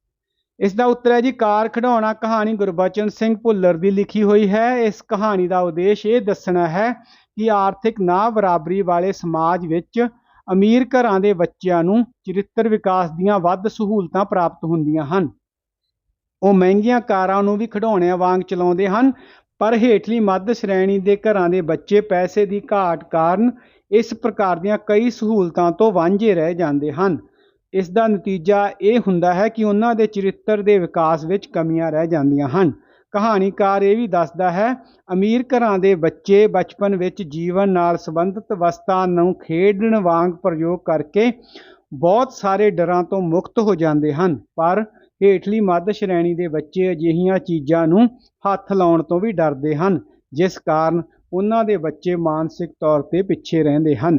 ਇਸ ਦਾ ਉੱਤਰ ਹੈ ਜੀ, ਕਾਰ ਖਿਡੌਣਾ ਕਹਾਣੀ ਗੁਰਬਚਨ ਸਿੰਘ ਭੁੱਲਰ ਦੀ ਲਿਖੀ ਹੋਈ ਹੈ। ਇਸ ਕਹਾਣੀ ਦਾ ਉਦੇਸ਼ ਇਹ ਦੱਸਣਾ ਹੈ ਕਿ ਆਰਥਿਕ ਨਾ ਬਰਾਬਰੀ ਵਾਲੇ ਸਮਾਜ ਵਿੱਚ ਅਮੀਰ ਘਰਾਂ ਦੇ ਬੱਚਿਆਂ ਨੂੰ ਚਰਿੱਤਰ ਵਿਕਾਸ ਦੀਆਂ ਵੱਧ ਸਹੂਲਤਾਂ ਪ੍ਰਾਪਤ ਹੁੰਦੀਆਂ ਹਨ। ਉਹ ਮਹਿੰਗੀਆਂ ਕਾਰਾਂ ਨੂੰ ਵੀ ਖਿਡੌਣਿਆਂ ਵਾਂਗ ਚਲਾਉਂਦੇ ਹਨ, ਪਰ ਹੇਠਲੀ ਮੱਧ ਸ਼੍ਰੇਣੀ ਦੇ ਘਰਾਂ ਦੇ ਬੱਚੇ ਪੈਸੇ ਦੀ ਘਾਟ ਕਾਰਨ ਇਸ ਪ੍ਰਕਾਰ ਦੀਆਂ ਕਈ ਸਹੂਲਤਾਂ ਤੋਂ ਵਾਂਝੇ ਰਹਿ ਜਾਂਦੇ ਹਨ। ਇਸ ਦਾ ਨਤੀਜਾ ਇਹ ਹੁੰਦਾ ਹੈ ਕਿ ਉਹਨਾਂ ਦੇ ਚਰਿੱਤਰ ਦੇ ਵਿਕਾਸ ਵਿੱਚ ਕਮੀਆਂ ਰਹਿ ਜਾਂਦੀਆਂ ਹਨ। ਕਹਾਣੀਕਾਰ ਇਹ ਵੀ ਦੱਸਦਾ ਹੈ, ਅਮੀਰ ਘਰਾਂ ਦੇ ਬੱਚੇ ਬਚਪਨ ਵਿੱਚ ਜੀਵਨ ਨਾਲ ਸੰਬੰਧਿਤ ਵਸਤਾਂ ਨੂੰ ਖੇਡਣ ਵਾਂਗ ਪ੍ਰਯੋਗ ਕਰਕੇ ਬਹੁਤ ਸਾਰੇ ਡਰਾਂ ਤੋਂ ਮੁਕਤ ਹੋ ਜਾਂਦੇ ਹਨ, ਪਰ ਹੇਠਲੀ ਮੱਧ ਸ਼੍ਰੇਣੀ ਦੇ ਬੱਚੇ ਅਜਿਹੀਆਂ ਚੀਜ਼ਾਂ ਨੂੰ ਹੱਥ ਲਾਉਣ ਤੋਂ ਵੀ ਡਰਦੇ ਹਨ, ਜਿਸ ਕਾਰਨ ਉਹਨਾਂ ਦੇ ਬੱਚੇ ਮਾਨਸਿਕ ਤੌਰ ਤੇ ਪਿੱਛੇ ਰਹਿੰਦੇ ਹਨ।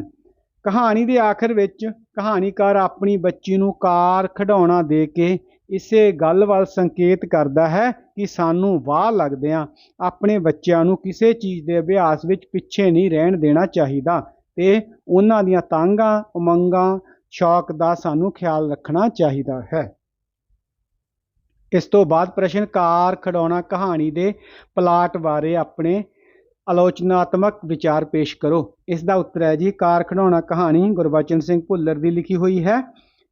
ਕਹਾਣੀ ਦੇ ਆਖਰ ਵਿੱਚ ਕਹਾਣੀਕਾਰ ਆਪਣੀ ਬੱਚੀ ਨੂੰ ਕਾਰ ਖਿਡੌਣਾ ਦੇ ਕੇ ਇਸੇ ਗੱਲ ਵੱਲ ਸੰਕੇਤ ਕਰਦਾ ਹੈ ਕਿ ਸਾਨੂੰ ਵਾਹ ਲੱਗਦਿਆਂ ਆਪਣੇ ਬੱਚਿਆਂ ਨੂੰ ਕਿਸੇ ਚੀਜ਼ ਦੇ ਅਭਿਆਸ ਵਿੱਚ ਪਿੱਛੇ ਨਹੀਂ ਰਹਿਣ ਦੇਣਾ ਚਾਹੀਦਾ ਤੇ ਉਹਨਾਂ ਦੀਆਂ ਤਾਂਘਾਂ, ਉਮੰਗਾਂ, ਸ਼ੌਕ ਦਾ ਸਾਨੂੰ ਖਿਆਲ ਰੱਖਣਾ ਚਾਹੀਦਾ ਹੈ। ਇਸ ਤੋਂ ਬਾਅਦ ਪ੍ਰਸ਼ਨ ਕਾਰ ਖਿਡੌਣਾ ਕਹਾਣੀ ਦੇ ਪਲਾਟ ਬਾਰੇ ਆਪਣੇ ਆਲੋਚਨਾਤਮਕ ਵਿਚਾਰ ਪੇਸ਼ ਕਰੋ। ਇਸ ਦਾ ਉੱਤਰ ਹੈ ਜੀ, ਕਾਰ ਖਿਡੌਣਾ ਕਹਾਣੀ ਗੁਰਬਚਨ ਸਿੰਘ ਭੁੱਲਰ ਦੀ ਲਿਖੀ ਹੋਈ ਹੈ।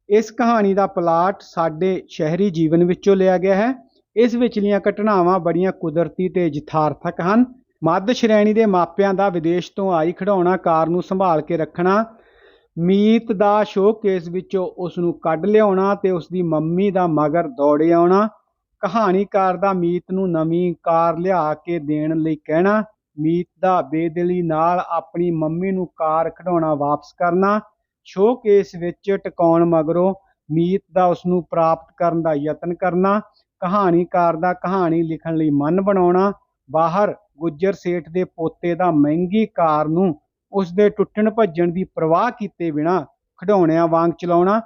ਇਸ ਕਹਾਣੀ ਦਾ ਪਲਾਟ ਸਾਡੇ ਸ਼ਹਿਰੀ ਜੀਵਨ ਵਿੱਚੋਂ ਲਿਆ ਗਿਆ ਹੈ। ਇਸ ਵਿਚਲੀਆਂ ਘਟਨਾਵਾਂ ਬੜੀਆਂ ਕੁਦਰਤੀ ਤੇ ਯਥਾਰਥਕ ਹਨ। ਮੱਧ ਸ਼੍ਰੇਣੀ ਦੇ ਮਾਪਿਆਂ ਦਾ ਵਿਦੇਸ਼ ਤੋਂ ਆਈ ਖਿਡੌਣਾ ਕਾਰ ਨੂੰ ਸੰਭਾਲ ਕੇ ਰੱਖਣਾ, ਮੀਤ ਦਾ ਸ਼ੋਕੇਸ ਵਿੱਚੋਂ ਉਸ ਨੂੰ ਕੱਢ ਲਿਆਉਣਾ ਤੇ ਉਸ ਦੀ ਮੰਮੀ ਦਾ ਮਗਰ ਦੌੜੇ ਆਉਣਾ, ਕਹਾਣੀਕਾਰ ਦਾ ਮੀਤ ਨੂੰ ਨਵੀਂ ਕਾਰ ਲਿਆ ਕੇ ਦੇਣ ਲਈ ਕਹਿਣਾ ਮੀਤ ਦਾ ਬੇਦਿਲੀ ਨਾਲ ਆਪਣੀ ਮੰਮੀ ਨੂੰ ਕਾਰ ਖਿਡੌਣਾ ਵਾਪਸ ਕਰਨਾ ਸ਼ੋਕੇਸ ਵਿੱਚ ਟਿਕਾਉਣ ਮਗਰੋਂ ਮੀਤ ਦਾ ਉਸ ਨੂੰ ਪ੍ਰਾਪਤ ਕਰਨ ਦਾ ਯਤਨ ਕਰਨਾ, ਕਹਾਣੀਕਾਰ ਦਾ ਕਹਾਣੀ ਲਿਖਣ ਲਈ ਮਨ ਬਣਾਉਣਾ, ਬਾਹਰ ਗੁੱਜਰ ਸੇਠ ਦੇ ਪੋਤੇ ਦਾ ਮਹਿੰਗੀ ਕਾਰ ਨੂੰ ਉਸ ਦੇ ਟੁੱਟਣ ਭੱਜਣ ਦੀ ਪਰਵਾਹ ਕੀਤੇ ਬਿਨਾ ਖਿਡੌਣਿਆਂ ਵਾਂਗ ਚਲਾਉਣਾ,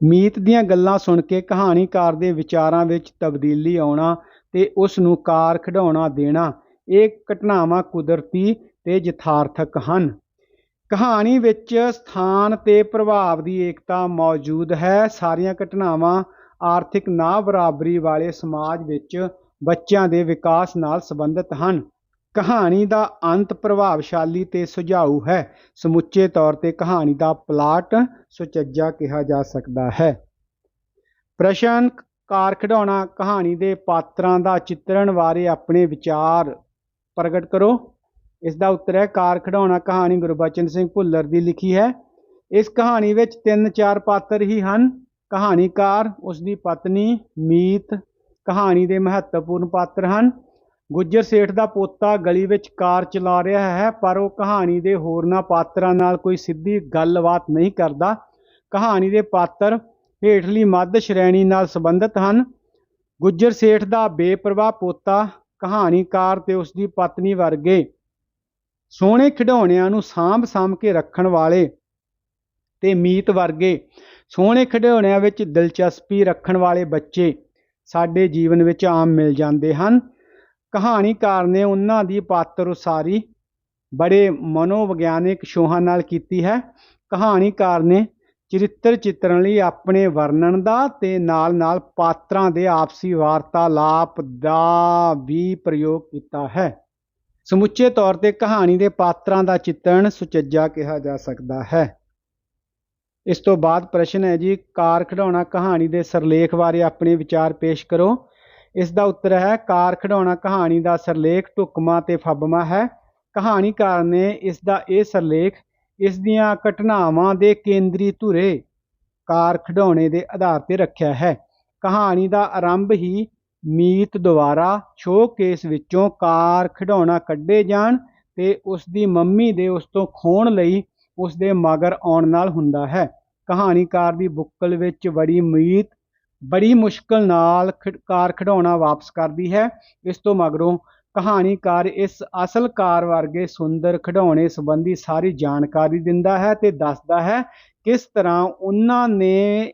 ਮੀਤ ਦੀਆਂ ਗੱਲਾਂ ਸੁਣ ਕੇ ਕਹਾਣੀਕਾਰ ਦੇ ਵਿਚਾਰਾਂ ਵਿੱਚ ਤਬਦੀਲੀ ਆਉਣਾ ਤੇ ਉਸ ਨੂੰ ਕਾਰ ਖਿਡੌਣਾ ਦੇਣਾ ਇਹ ਘਟਨਾਵਾਂ ਕੁਦਰਤੀ ਤੇ ਯਥਾਰਥਕ ਹਨ। ਕਹਾਣੀ ਵਿੱਚ ਸਥਾਨ ਤੇ ਪ੍ਰਭਾਵ ਦੀ ਏਕਤਾ ਮੌਜੂਦ ਹੈ। ਸਾਰੀਆਂ ਘਟਨਾਵਾਂ ਆਰਥਿਕ ਨਾ ਬਰਾਬਰੀ ਵਾਲੇ ਸਮਾਜ ਵਿੱਚ ਬੱਚਿਆਂ ਦੇ ਵਿਕਾਸ ਨਾਲ ਸੰਬੰਧਿਤ ਹਨ। ਕਹਾਣੀ ਦਾ ਅੰਤ ਪ੍ਰਭਾਵਸ਼ਾਲੀ ਤੇ ਸੁਝਾਊ ਹੈ। ਸਮੁੱਚੇ ਤੌਰ ਤੇ ਕਹਾਣੀ ਦਾ ਪਲਾਟ ਸੁਚੱਜਾ ਕਿਹਾ ਜਾ ਸਕਦਾ ਹੈ। ਪ੍ਰਸ਼ਨ ਕਾਰ ਖਿਡੌਣਾ ਕਹਾਣੀ ਦੇ ਪਾਤਰਾਂ ਦਾ ਚਿੱਤਰਣ ਬਾਰੇ ਆਪਣੇ ਵਿਚਾਰ ਪ੍ਰਗਟ ਕਰੋ। ਇਸ ਦਾ ਉੱਤਰ ਹੈ, ਕਾਰ ਖਿਡੌਣਾ ਕਹਾਣੀ ਗੁਰਬਚਨ ਸਿੰਘ ਭੁੱਲਰ ਦੀ ਲਿਖੀ ਹੈ। ਇਸ ਕਹਾਣੀ ਵਿੱਚ ਤਿੰਨ ਚਾਰ ਪਾਤਰ ਹੀ ਹਨ। ਕਹਾਣੀਕਾਰ, ਉਸ ਦੀ ਪਤਨੀ, ਮੀਤ, ਕਹਾਣੀ ਦੇ ਮਹੱਤਵਪੂਰਨ ਪਾਤਰ ਹਨ। ਗੁੱਜਰ ਸੇਠ ਦਾ ਪੋਤਾ ਗਲੀ ਵਿੱਚ ਕਾਰ ਚਲਾ ਰਿਹਾ ਹੈ, ਪਰ ਉਹ ਕਹਾਣੀ ਦੇ ਹੋਰਨਾਂ ਪਾਤਰਾਂ ਨਾਲ ਕੋਈ ਸਿੱਧੀ ਗੱਲਬਾਤ ਨਹੀਂ ਕਰਦਾ। ਕਹਾਣੀ ਦੇ ਪਾਤਰ ਹੇਠਲੀ ਮੱਧ ਸ਼੍ਰੇਣੀ ਨਾਲ ਸੰਬੰਧਿਤ ਹਨ। ਗੁੱਜਰ ਸੇਠ ਦਾ ਬੇਪਰਵਾਹ ਪੋਤਾ ਕਹਾਣੀਕਾਰ ਤੇ ਉਸ ਦੀ ਪਤਨੀ ਵਰਗੇ ਸੋਹਣੇ ਖਿਡੌਣਿਆਂ ਨੂੰ ਸਾਂਭ ਸਾਂਭ ਕੇ ਰੱਖਣ ਵਾਲੇ ਤੇ ਮੀਤ ਵਰਗੇ ਸੋਹਣੇ ਖਿਡੌਣਿਆਂ ਵਿੱਚ ਦਿਲਚਸਪੀ ਰੱਖਣ ਵਾਲੇ ਬੱਚੇ ਸਾਡੇ ਜੀਵਨ ਵਿੱਚ ਆਮ ਮਿਲ ਜਾਂਦੇ ਹਨ। ਕਹਾਣੀਕਾਰ ਨੇ ਉਹਨਾਂ ਦੀ ਪਾਤਰ ਉਸਾਰੀ ਬੜੇ ਮਨੋਵਿਗਿਆਨਿਕ ਸ਼ੋਹਾਂ ਨਾਲ ਕੀਤੀ ਹੈ। ਕਹਾਣੀਕਾਰ ਨੇ ਚਰਿੱਤਰ ਚਿੱਤਰਨ ਲਈ ਆਪਣੇ ਵਰਣਨ ਦਾ ਤੇ ਨਾਲ-ਨਾਲ ਪਾਤਰਾਂ ਦੇ ਆਪਸੀ ਵਾਰਤਾਲਾਪ ਦਾ ਵੀ ਪ੍ਰਯੋਗ ਕੀਤਾ ਹੈ। ਸਮੁੱਚੇ ਤੌਰ ਤੇ ਕਹਾਣੀ ਦੇ ਪਾਤਰਾਂ ਦਾ ਚਿੱਤਰਣ ਸੁਚੱਜਾ ਕਿਹਾ ਜਾ ਸਕਦਾ ਹੈ। ਇਸ ਤੋਂ ਬਾਅਦ ਪ੍ਰਸ਼ਨ ਹੈ ਜੀ, ਕਾਰ ਖਿਡੌਣਾ ਕਹਾਣੀ ਦੇ ਸਰਲੇਖ ਬਾਰੇ ਆਪਣੇ ਵਿਚਾਰ ਪੇਸ਼ ਕਰੋ। ਇਸ ਦਾ ਉੱਤਰ ਹੈ, ਕਾਰ ਖਿਡੌਣਾ ਕਹਾਣੀ ਦਾ ਸਰਲੇਖ ਢੁਕਮਾ ਤੇ ਫੱਬਮਾ ਹੈ। ਕਹਾਣੀਕਾਰ ਨੇ ਇਸ ਦਾ ਇਹ ਸਰਲੇਖ ਇਸ ਦੀਆਂ ਘਟਨਾਵਾਂ ਦੇ ਕੇਂਦਰੀ ਧੁਰੇ ਕਾਰ ਖਿਡੌਣੇ ਦੇ ਆਧਾਰ ਤੇ ਰੱਖਿਆ ਹੈ। ਕਹਾਣੀ ਦਾ ਆਰੰਭ ਹੀ ਮੀਤ ਦੁਆਰਾ ਸ਼ੋਕੇਸ ਵਿੱਚੋਂ ਕਾਰ ਖਿਡੌਣਾ ਕੱਢੇ ਜਾਣ ਤੇ ਉਸ ਦੀ ਮੰਮੀ ਦੇ ਉਸ ਤੋਂ ਖੋਣ ਲਈ ਉਸ ਦੇ ਮਗਰ ਆਉਣ ਨਾਲ ਹੁੰਦਾ ਹੈ। ਕਹਾਣੀਕਾਰ ਦੀ ਬੁੱਕਲ ਵਿੱਚ ਬੜੀ ਮੀਤ ਬੜੀ ਮੁਸ਼ਕਲ ਨਾਲ ਖਿਡ- ਕਾਰ ਖਿਡੌਣਾ ਵਾਪਸ ਕਰਦੀ ਹੈ। ਇਸ ਤੋਂ ਮਗਰੋਂ ਕਹਾਣੀਕਾਰ ਇਸ ਅਸਲ ਕਾਰ ਵਰਗੇ ਸੁੰਦਰ ਖਿਡੌਣੇ ਸੰਬੰਧੀ ਸਾਰੀ ਜਾਣਕਾਰੀ ਦਿੰਦਾ ਹੈ ਤੇ ਦੱਸਦਾ ਹੈ ਕਿਸ ਤਰ੍ਹਾਂ ਉਹਨਾਂ ਨੇ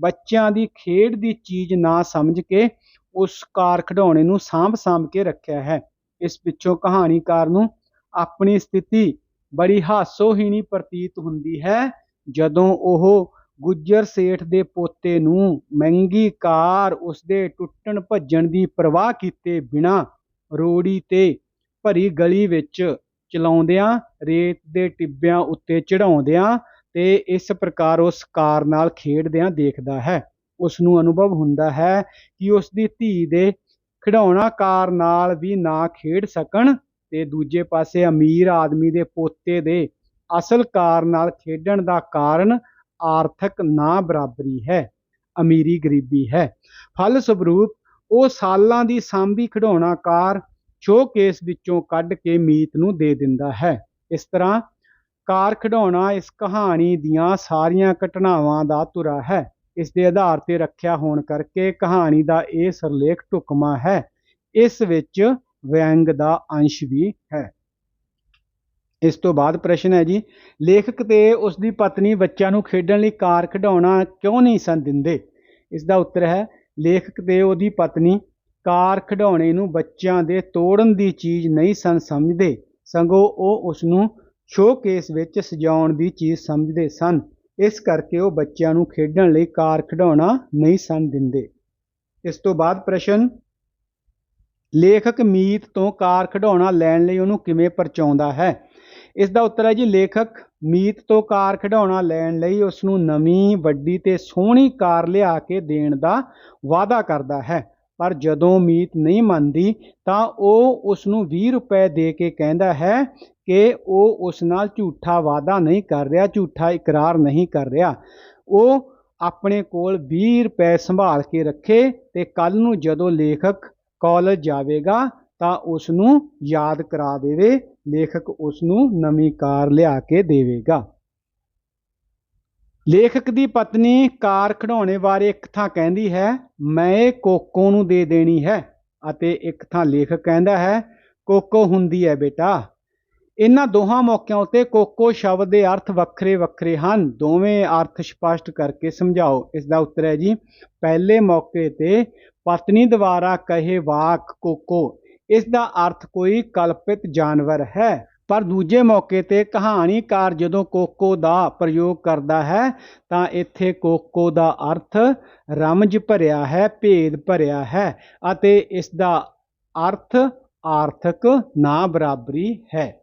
ਬੱਚਿਆਂ ਦੀ ਖੇਡ ਦੀ ਚੀਜ਼ ਨਾ ਸਮਝ ਕੇ ਉਸ ਕਾਰ ਖਿਡੌਣੇ ਨੂੰ ਸਾਂਭ ਸਾਂਭ ਕੇ ਰੱਖਿਆ ਹੈ। ਇਸ ਪਿੱਛੋਂ ਕਹਾਣੀਕਾਰ ਨੂੰ ਆਪਣੀ ਸਥਿਤੀ ਬੜੀ ਹਾਸੋਹੀਣੀ ਪ੍ਰਤੀਤ ਹੁੰਦੀ ਹੈ, ਜਦੋਂ ਉਹ ਗੁੱਜਰ ਸੇਠ ਦੇ ਪੋਤੇ ਨੂੰ ਮਹਿੰਗੀ ਕਾਰ ਉਸਦੇ ਟੁੱਟਣ ਭੱਜਣ ਦੀ ਪਰਵਾਹ ਕੀਤੇ ਬਿਨਾ ਰੋੜੀ ਤੇ ਭਰੀ ਗਲੀ ਵਿੱਚ ਚਲਾਉਂਦਿਆਂ, ਰੇਤ ਦੇ ਟਿੱਬਿਆਂ ਉੱਤੇ ਚੜ੍ਹਾਉਂਦਿਆਂ ਤੇ ਇਸ ਪ੍ਰਕਾਰ ਉਸ ਕਾਰ ਨਾਲ ਖੇਡਦਿਆਂ ਦੇਖਦਾ ਹੈ। ਉਸ ਨੂੰ ਅਨੁਭਵ ਹੁੰਦਾ ਹੈ ਕਿ ਉਸ ਦੀ ਧੀ ਦੇ ਖਿਡੌਣਾ ਕਾਰ ਨਾਲ ਵੀ ਨਾ ਖੇਡ ਸਕਣ ਤੇ ਦੂਜੇ ਪਾਸੇ ਅਮੀਰ ਆਦਮੀ ਦੇ ਪੋਤੇ ਦੇ ਅਸਲ ਕਾਰ ਨਾਲ ਖੇਡਣ ਦਾ ਕਾਰਨ ਆਰਥਿਕ ਨਾ ਬਰਾਬਰੀ ਹੈ। ਅਮੀਰੀ ਗਰੀਬੀ ਹੈ। ਫਲ ਸਰੂਪ ਉਹ ਸਾਲਾਂ ਦੀ ਸਾਂਭੀ ਖਿਡੌਣਾ ਕਾਰ ਸ਼ੋਕੇਸ ਵਿੱਚੋਂ ਕੱਢ ਕੇ ਮੀਤ ਨੂੰ ਦੇ ਦਿੰਦਾ ਹੈ। ਇਸ ਤਰ੍ਹਾਂ ਕਾਰ ਖਿਡੌਣਾ ਇਸ ਕਹਾਣੀ ਦੀਆਂ ਸਾਰੀਆਂ ਘਟਨਾਵਾਂ ਦਾ ਧੁਰਾ ਹੈ। ਇਸ ਦੇ ਆਧਾਰ ਤੇ ਰੱਖਿਆ ਹੋਣ ਕਰਕੇ ਕਹਾਣੀ ਦਾ ਇਹ ਸਰਲੇਖ ਢੁਕਮਾ ਹੈ। ਇਸ ਵਿੱਚ ਵਿਅੰਗ ਦਾ ਅੰਸ਼ ਵੀ ਹੈ। ਇਸ ਤੋਂ ਬਾਅਦ ਪ੍ਰਸ਼ਨ ਹੈ ਜੀ, ਲੇਖਕ ਤੇ ਉਸ ਦੀ ਪਤਨੀ ਬੱਚਿਆਂ ਨੂੰ ਖੇਡਣ ਲਈ ਕਾਰ ਖਿਡੌਣਾ ਕਿਉਂ ਨਹੀਂ ਸਨ ਦਿੰਦੇ? ਇਸ ਦਾ ਉੱਤਰ ਹੈ ਲੇਖਕ ਤੇ ਉਹਦੀ ਪਤਨੀ ਕਾਰ ਖਿਡੌਣੇ ਨੂੰ ਬੱਚਿਆਂ ਦੇ ਤੋੜਨ ਦੀ ਚੀਜ਼ ਨਹੀਂ ਸਨ ਸਮਝਦੇ, ਸਗੋਂ ਉਹ ਉਸ ਨੂੰ ਸ਼ੋਕੇਸ ਵਿੱਚ ਸਜਾਉਣ ਦੀ ਚੀਜ਼ ਸਮਝਦੇ ਸਨ। ਇਸ ਕਰਕੇ ਉਹ ਬੱਚਿਆਂ ਨੂੰ ਖੇਡਣ ਲਈ ਕਾਰ ਖਿਡੌਣਾ ਨਹੀਂ ਸਨ ਦਿੰਦੇ। ਇਸ ਤੋਂ ਬਾਅਦ ਪ੍ਰਸ਼ਨ, ਲੇਖਕ ਮੀਤ ਤੋਂ ਕਾਰ ਖਿਡੌਣਾ ਲੈਣ ਲਈ ਉਹਨੂੰ ਕਿਵੇਂ ਪਰਚਾਉਂਦਾ ਹੈ? ਇਸ ਦਾ ਉੱਤਰ ਹੈ ਜੀ, ਲੇਖਕ ਮੀਤ ਤੋਂ ਕਾਰ ਖਿਡੌਣਾ ਲੈਣ ਲਈ ਉਸ ਨੂੰ ਨਵੀਂ, ਵੱਡੀ ਤੇ ਸੋਹਣੀ ਕਾਰ ਲਿਆ ਕੇ ਦੇਣ ਦਾ ਵਾਅਦਾ ਕਰਦਾ ਹੈ। ਪਰ ਜਦੋਂ ਮੀਤ ਨਹੀਂ ਮੰਨਦੀ, ਤਾਂ ਉਹ ਉਸ ਨੂੰ 20 ਰੁਪਏ ਦੇ ਕੇ ਕਹਿੰਦਾ ਹੈ ਕਿ ਉਹ ਉਸ ਨਾਲ ਝੂਠਾ ਵਾਅਦਾ ਨਹੀਂ ਕਰ ਰਿਹਾ, ਝੂਠਾ ਇਕਰਾਰ ਨਹੀਂ ਕਰ ਰਿਹਾ। ਉਹ ਆਪਣੇ ਕੋਲ 20 ਰੁਪਏ ਸੰਭਾਲ ਕੇ ਰੱਖੇ ਤੇ ਕੱਲ ਨੂੰ ਜਦੋਂ ਲੇਖਕ ਕਾਲਜ ਜਾਵੇਗਾ ਤਾਂ ਉਸ ਨੂੰ ਯਾਦ ਕਰਾ ਦੇਵੇ, ਲੇਖਕ ਉਸ ਨੂੰ ਨਵੀਂ ਕਾਰ ਲਿਆ ਕੇ ਦੇਵੇਗਾ। ਲੇਖਕ ਦੀ ਪਤਨੀ ਕਾਰ ਖਿਡੌਣੇ ਬਾਰੇ ਇੱਕ ਥਾਂ ਕਹਿੰਦੀ ਹੈ, ਮੈਂ ਇਹ ਕੋਕੋ ਨੂੰ ਦੇ ਦੇਣੀ ਹੈ। ਅਤੇ ਇੱਕ ਥਾਂ ਲੇਖਕ ਕਹਿੰਦਾ ਹੈ, ਕੋਕੋ ਹੁੰਦੀ ਹੈ ਬੇਟਾ। ਇਹਨਾਂ ਦੋਹਾਂ ਮੌਕਿਆਂ ਉੱਤੇ ਕੋਕੋ ਸ਼ਬਦ ਦੇ ਅਰਥ ਵੱਖਰੇ ਵੱਖਰੇ ਹਨ। ਦੋਵੇਂ ਅਰਥ ਸਪਸ਼ਟ ਕਰਕੇ ਸਮਝਾਓ। ਇਸ ਦਾ ਉੱਤਰ ਹੈ ਜੀ, ਪਹਿਲੇ ਮੌਕੇ ਤੇ ਪਤਨੀ ਦੁਆਰਾ ਕਹੇ ਵਾਕ ਕੋਕੋ ਇਸ ਦਾ ਅਰਥ ਕੋਈ ਕਲਪਿਤ ਜਾਨਵਰ ਹੈ। ਪਰ ਦੂਜੇ ਮੌਕੇ ਤੇ ਕਹਾਣੀਕਾਰ ਜਦੋਂ ਕੋਕੋ ਦਾ ਪ੍ਰਯੋਗ ਕਰਦਾ ਹੈ, ਤਾਂ ਇੱਥੇ ਕੋਕੋ ਦਾ ਅਰਥ ਰਮਜ ਭਰਿਆ ਹੈ, ਭੇਦ ਭਰਿਆ ਹੈ ਅਤੇ ਇਸ ਦਾ ਅਰਥ ਆਰਥਕ ਨਾ ਬਰਾਬਰੀ ਹੈ।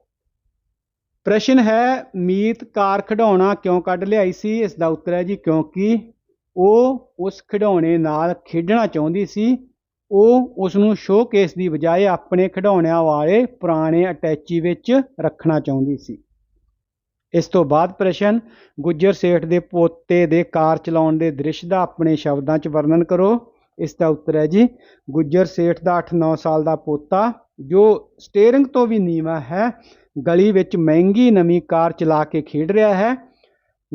ਪ੍ਰਸ਼ਨ ਹੈ, ਮੀਤ ਕਾਰ ਖਿਡੌਣਾ ਕਿਉਂ ਕੱਢ ਲਿਆਈ ਸੀ? ਇਸ ਦਾ ਉੱਤਰ ਹੈ ਜੀ ਕਿਉਂਕਿ ਉਹ ਉਸ ਖਿਡੌਣੇ ਨਾਲ ਖੇਡਣਾ ਚਾਹੁੰਦੀ ਸੀ। ਉਹ ਉਸ ਨੂੰ ਸ਼ੋਕੇਸ ਦੀ ਬਜਾਏ ਆਪਣੇ ਖਿਡੌਣਿਆਂ ਵਾਲੇ ਪੁਰਾਣੇ ਅਟੈਚੀ ਵਿੱਚ ਰੱਖਣਾ ਚਾਹੁੰਦੀ ਸੀ। ਇਸ ਤੋਂ ਬਾਅਦ ਪ੍ਰਸ਼ਨ, ਗੁੱਜਰ ਸੇਠ ਦੇ ਪੋਤੇ ਦੇ ਕਾਰ ਚਲਾਉਣ ਦੇ ਦ੍ਰਿਸ਼ ਦਾ ਆਪਣੇ ਸ਼ਬਦਾਂ 'ਚ ਵਰਣਨ ਕਰੋ। ਇਸ ਦਾ ਉੱਤਰ ਹੈ ਜੀ, ਗੁੱਜਰ ਸੇਠ ਦਾ 8-9 ਸਾਲ ਦਾ ਪੋਤਾ, ਜੋ ਸਟੀਅਰਿੰਗ ਤੋਂ ਵੀ ਨੀਵਾਂ ਹੈ, ਗਲੀ ਵਿੱਚ ਮਹਿੰਗੀ ਨਵੀਂ ਕਾਰ ਚਲਾ ਕੇ ਖੇਡ ਰਿਹਾ ਹੈ।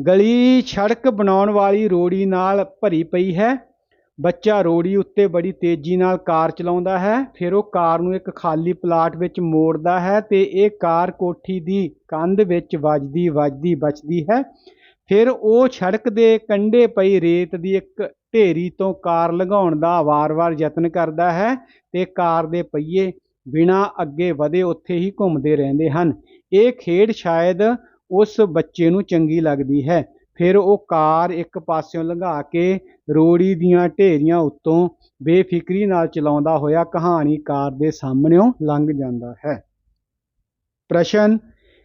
ਗਲੀ ਸੜਕ ਬਣਾਉਣ ਵਾਲੀ ਰੋੜੀ ਨਾਲ ਭਰੀ ਪਈ ਹੈ। ਬੱਚਾ ਰੋੜੀ ਉੱਤੇ ਬੜੀ ਤੇਜ਼ੀ ਨਾਲ ਕਾਰ ਚਲਾਉਂਦਾ ਹੈ, ਫਿਰ ਉਹ ਕਾਰ ਨੂੰ ਇੱਕ ਖਾਲੀ ਪਲਾਟ ਵਿੱਚ ਮੋੜਦਾ ਹੈ ਤੇ ਇਹ ਕਾਰ ਕੋਠੀ ਦੀ ਕੰਧ ਵਿੱਚ ਵੱਜਦੀ ਵੱਜਦੀ ਬਚਦੀ ਹੈ। ਫਿਰ ਉਹ ਸੜਕ ਦੇ ਕੰਢੇ ਪਈ ਰੇਤ ਦੀ ਇੱਕ ਢੇਰੀ ਤੋਂ ਕਾਰ ਲੰਘਾਉਣ ਦਾ ਵਾਰ-ਵਾਰ ਯਤਨ ਕਰਦਾ ਹੈ ਤੇ ਕਾਰ ਦੇ ਪਹੀਏ ਬਿਨਾਂ ਅੱਗੇ ਵਧੇ ਉੱਥੇ ਹੀ ਘੁੰਮਦੇ ਰਹਿੰਦੇ ਹਨ। ਇਹ ਖੇਡ ਸ਼ਾਇਦ ਉਸ ਬੱਚੇ ਨੂੰ ਚੰਗੀ ਲੱਗਦੀ ਹੈ। ਫਿਰ ਉਹ ਕਾਰ ਇੱਕ ਪਾਸਿਓਂ ਲੰਘਾ ਕੇ ਰੋੜੀ ਦੀਆਂ ਢੇਰੀਆਂ ਉੱਤੋਂ ਬੇਫਿਕਰੀ ਨਾਲ ਚਲਾਉਂਦਾ ਹੋਇਆ ਕਹਾਣੀਕਾਰ ਦੇ ਸਾਹਮਣਿਓਂ ਲੰਘ ਜਾਂਦਾ ਹੈ। ਪ੍ਰਸ਼ਨ,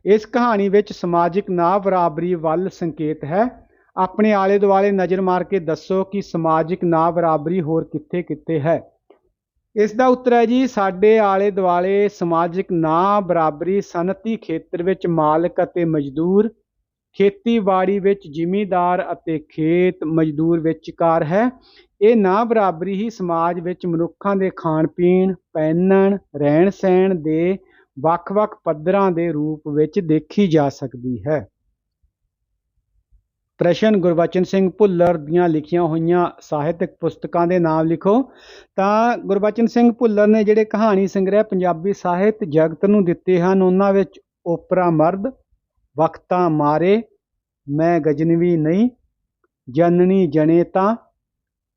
ਇਸ ਕਹਾਣੀ ਵਿੱਚ ਸਮਾਜਿਕ ਨਾ ਬਰਾਬਰੀ ਵੱਲ ਸੰਕੇਤ ਹੈ? ਆਪਣੇ ਆਲੇ ਦੁਆਲੇ ਨਜ਼ਰ ਮਾਰ ਕੇ ਦੱਸੋ ਕਿ ਸਮਾਜਿਕ ਨਾ ਬਰਾਬਰੀ ਹੋਰ ਕਿੱਥੇ ਕਿੱਥੇ ਹੈ? ਇਸ ਦਾ ਉੱਤਰ ਹੈ ਜੀ, ਸਾਡੇ ਆਲੇ ਦੁਆਲੇ ਸਮਾਜਿਕ ਨਾ ਬਰਾਬਰੀ ਸਨਅਤੀ ਖੇਤਰ ਵਿੱਚ ਮਾਲਕ ਅਤੇ ਮਜ਼ਦੂਰ ਖੇਤੀਬਾੜੀ ਵਿੱਚ ਜ਼ਿਮੀਂਦਾਰ ਅਤੇ ਖੇਤ ਮਜ਼ਦੂਰ ਵਿਚਕਾਰ ਹੈ। ਇਹ ਨਾ ਬਰਾਬਰੀ ਹੀ ਸਮਾਜ ਵਿੱਚ ਮਨੁੱਖਾਂ ਦੇ ਖਾਣ ਪੀਣ ਪਹਿਨਣ ਰਹਿਣ ਸਹਿਣ ਦੇ ਵੱਖ-ਵੱਖ ਪੱਧਰਾਂ ਦੇ ਰੂਪ ਵਿੱਚ ਦੇਖੀ ਜਾ ਸਕਦੀ ਹੈ। ਪ੍ਰਸ਼ਨ ਗੁਰਬਚਨ ਸਿੰਘ ਭੁੱਲਰ ਦੀਆਂ ਲਿਖੀਆਂ ਹੋਈਆਂ ਸਾਹਿਤਕ ਪੁਸਤਕਾਂ ਦੇ ਨਾਮ ਲਿਖੋ। ਤਾਂ ਗੁਰਬਚਨ ਸਿੰਘ ਭੁੱਲਰ ਨੇ ਜਿਹੜੇ ਕਹਾਣੀ ਸੰਗ੍ਰਹਿ ਪੰਜਾਬੀ ਸਾਹਿਤ ਜਗਤ ਨੂੰ ਦਿੱਤੇ ਹਨ, ਉਹਨਾਂ ਵਿੱਚ ਓਪਰਾ ਮਰਦ ਵਕਤਾਂ ਮਾਰੇ, ਮੈਂ ਗਜਨਵੀ ਨਹੀਂ, ਜਨਨੀ ਜਣੇ ਤਾਂ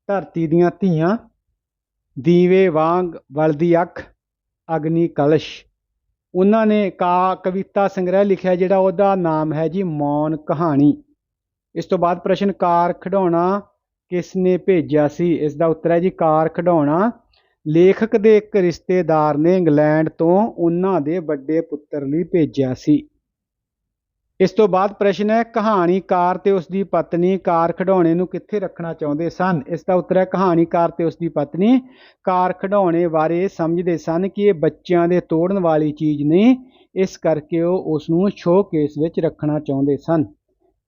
ਧਰਤੀ ਦੀਆਂ ਧੀਆਂ, ਦੀਵੇ ਵਾਂਗ ਵਲਦੀ ਅੱਖ, ਅਗਨੀ ਕਲਸ਼। ਉਹਨਾਂ ਨੇ ਕਾ ਕਵਿਤਾ ਸੰਗ੍ਰਹਿ ਲਿਖਿਆ ਜਿਹੜਾ ਉਹਦਾ ਨਾਮ ਹੈ ਜੀ ਮੌਨ ਕਹਾਣੀ। ਇਸ ਤੋਂ ਬਾਅਦ ਪ੍ਰਸ਼ਨ ਕਾਰ ਖਿਡੌਣਾ ਕਿਸ ਨੇ ਭੇਜਿਆ ਸੀ? ਇਸ ਦਾ ਉੱਤਰ ਹੈ ਜੀ ਕਾਰ ਖਿਡੌਣਾ। ਲੇਖਕ ਦੇ ਇੱਕ ਰਿਸ਼ਤੇਦਾਰ ਨੇ ਇੰਗਲੈਂਡ ਤੋਂ ਉਹਨਾਂ ਦੇ ਵੱਡੇ ਪੁੱਤਰ ਲਈ ਭੇਜਿਆ ਸੀ। ਇਸ ਤੋਂ ਬਾਅਦ ਪ੍ਰਸ਼ਨ ਹੈ ਕਹਾਣੀਕਾਰ ਤੇ ਉਸ ਦੀ ਪਤਨੀ ਕਾਰ ਖਿਡੌਣੇ ਨੂੰ ਕਿੱਥੇ ਰੱਖਣਾ ਚਾਹੁੰਦੇ ਸਨ? ਇਸ ਦਾ ਉੱਤਰ ਹੈ ਕਹਾਣੀਕਾਰ ਤੇ ਉਸ ਦੀ ਪਤਨੀ ਕਾਰ ਖਿਡੌਣੇ ਬਾਰੇ ਸਮਝਦੇ ਸਨ ਕਿ ਇਹ ਬੱਚਿਆਂ ਦੇ ਤੋੜਨ ਵਾਲੀ ਚੀਜ਼ ਨਹੀਂ, ਇਸ ਕਰਕੇ ਉਹ ਉਸ ਨੂੰ ਸ਼ੋਕੇਸ ਵਿੱਚ ਰੱਖਣਾ ਚਾਹੁੰਦੇ ਸਨ।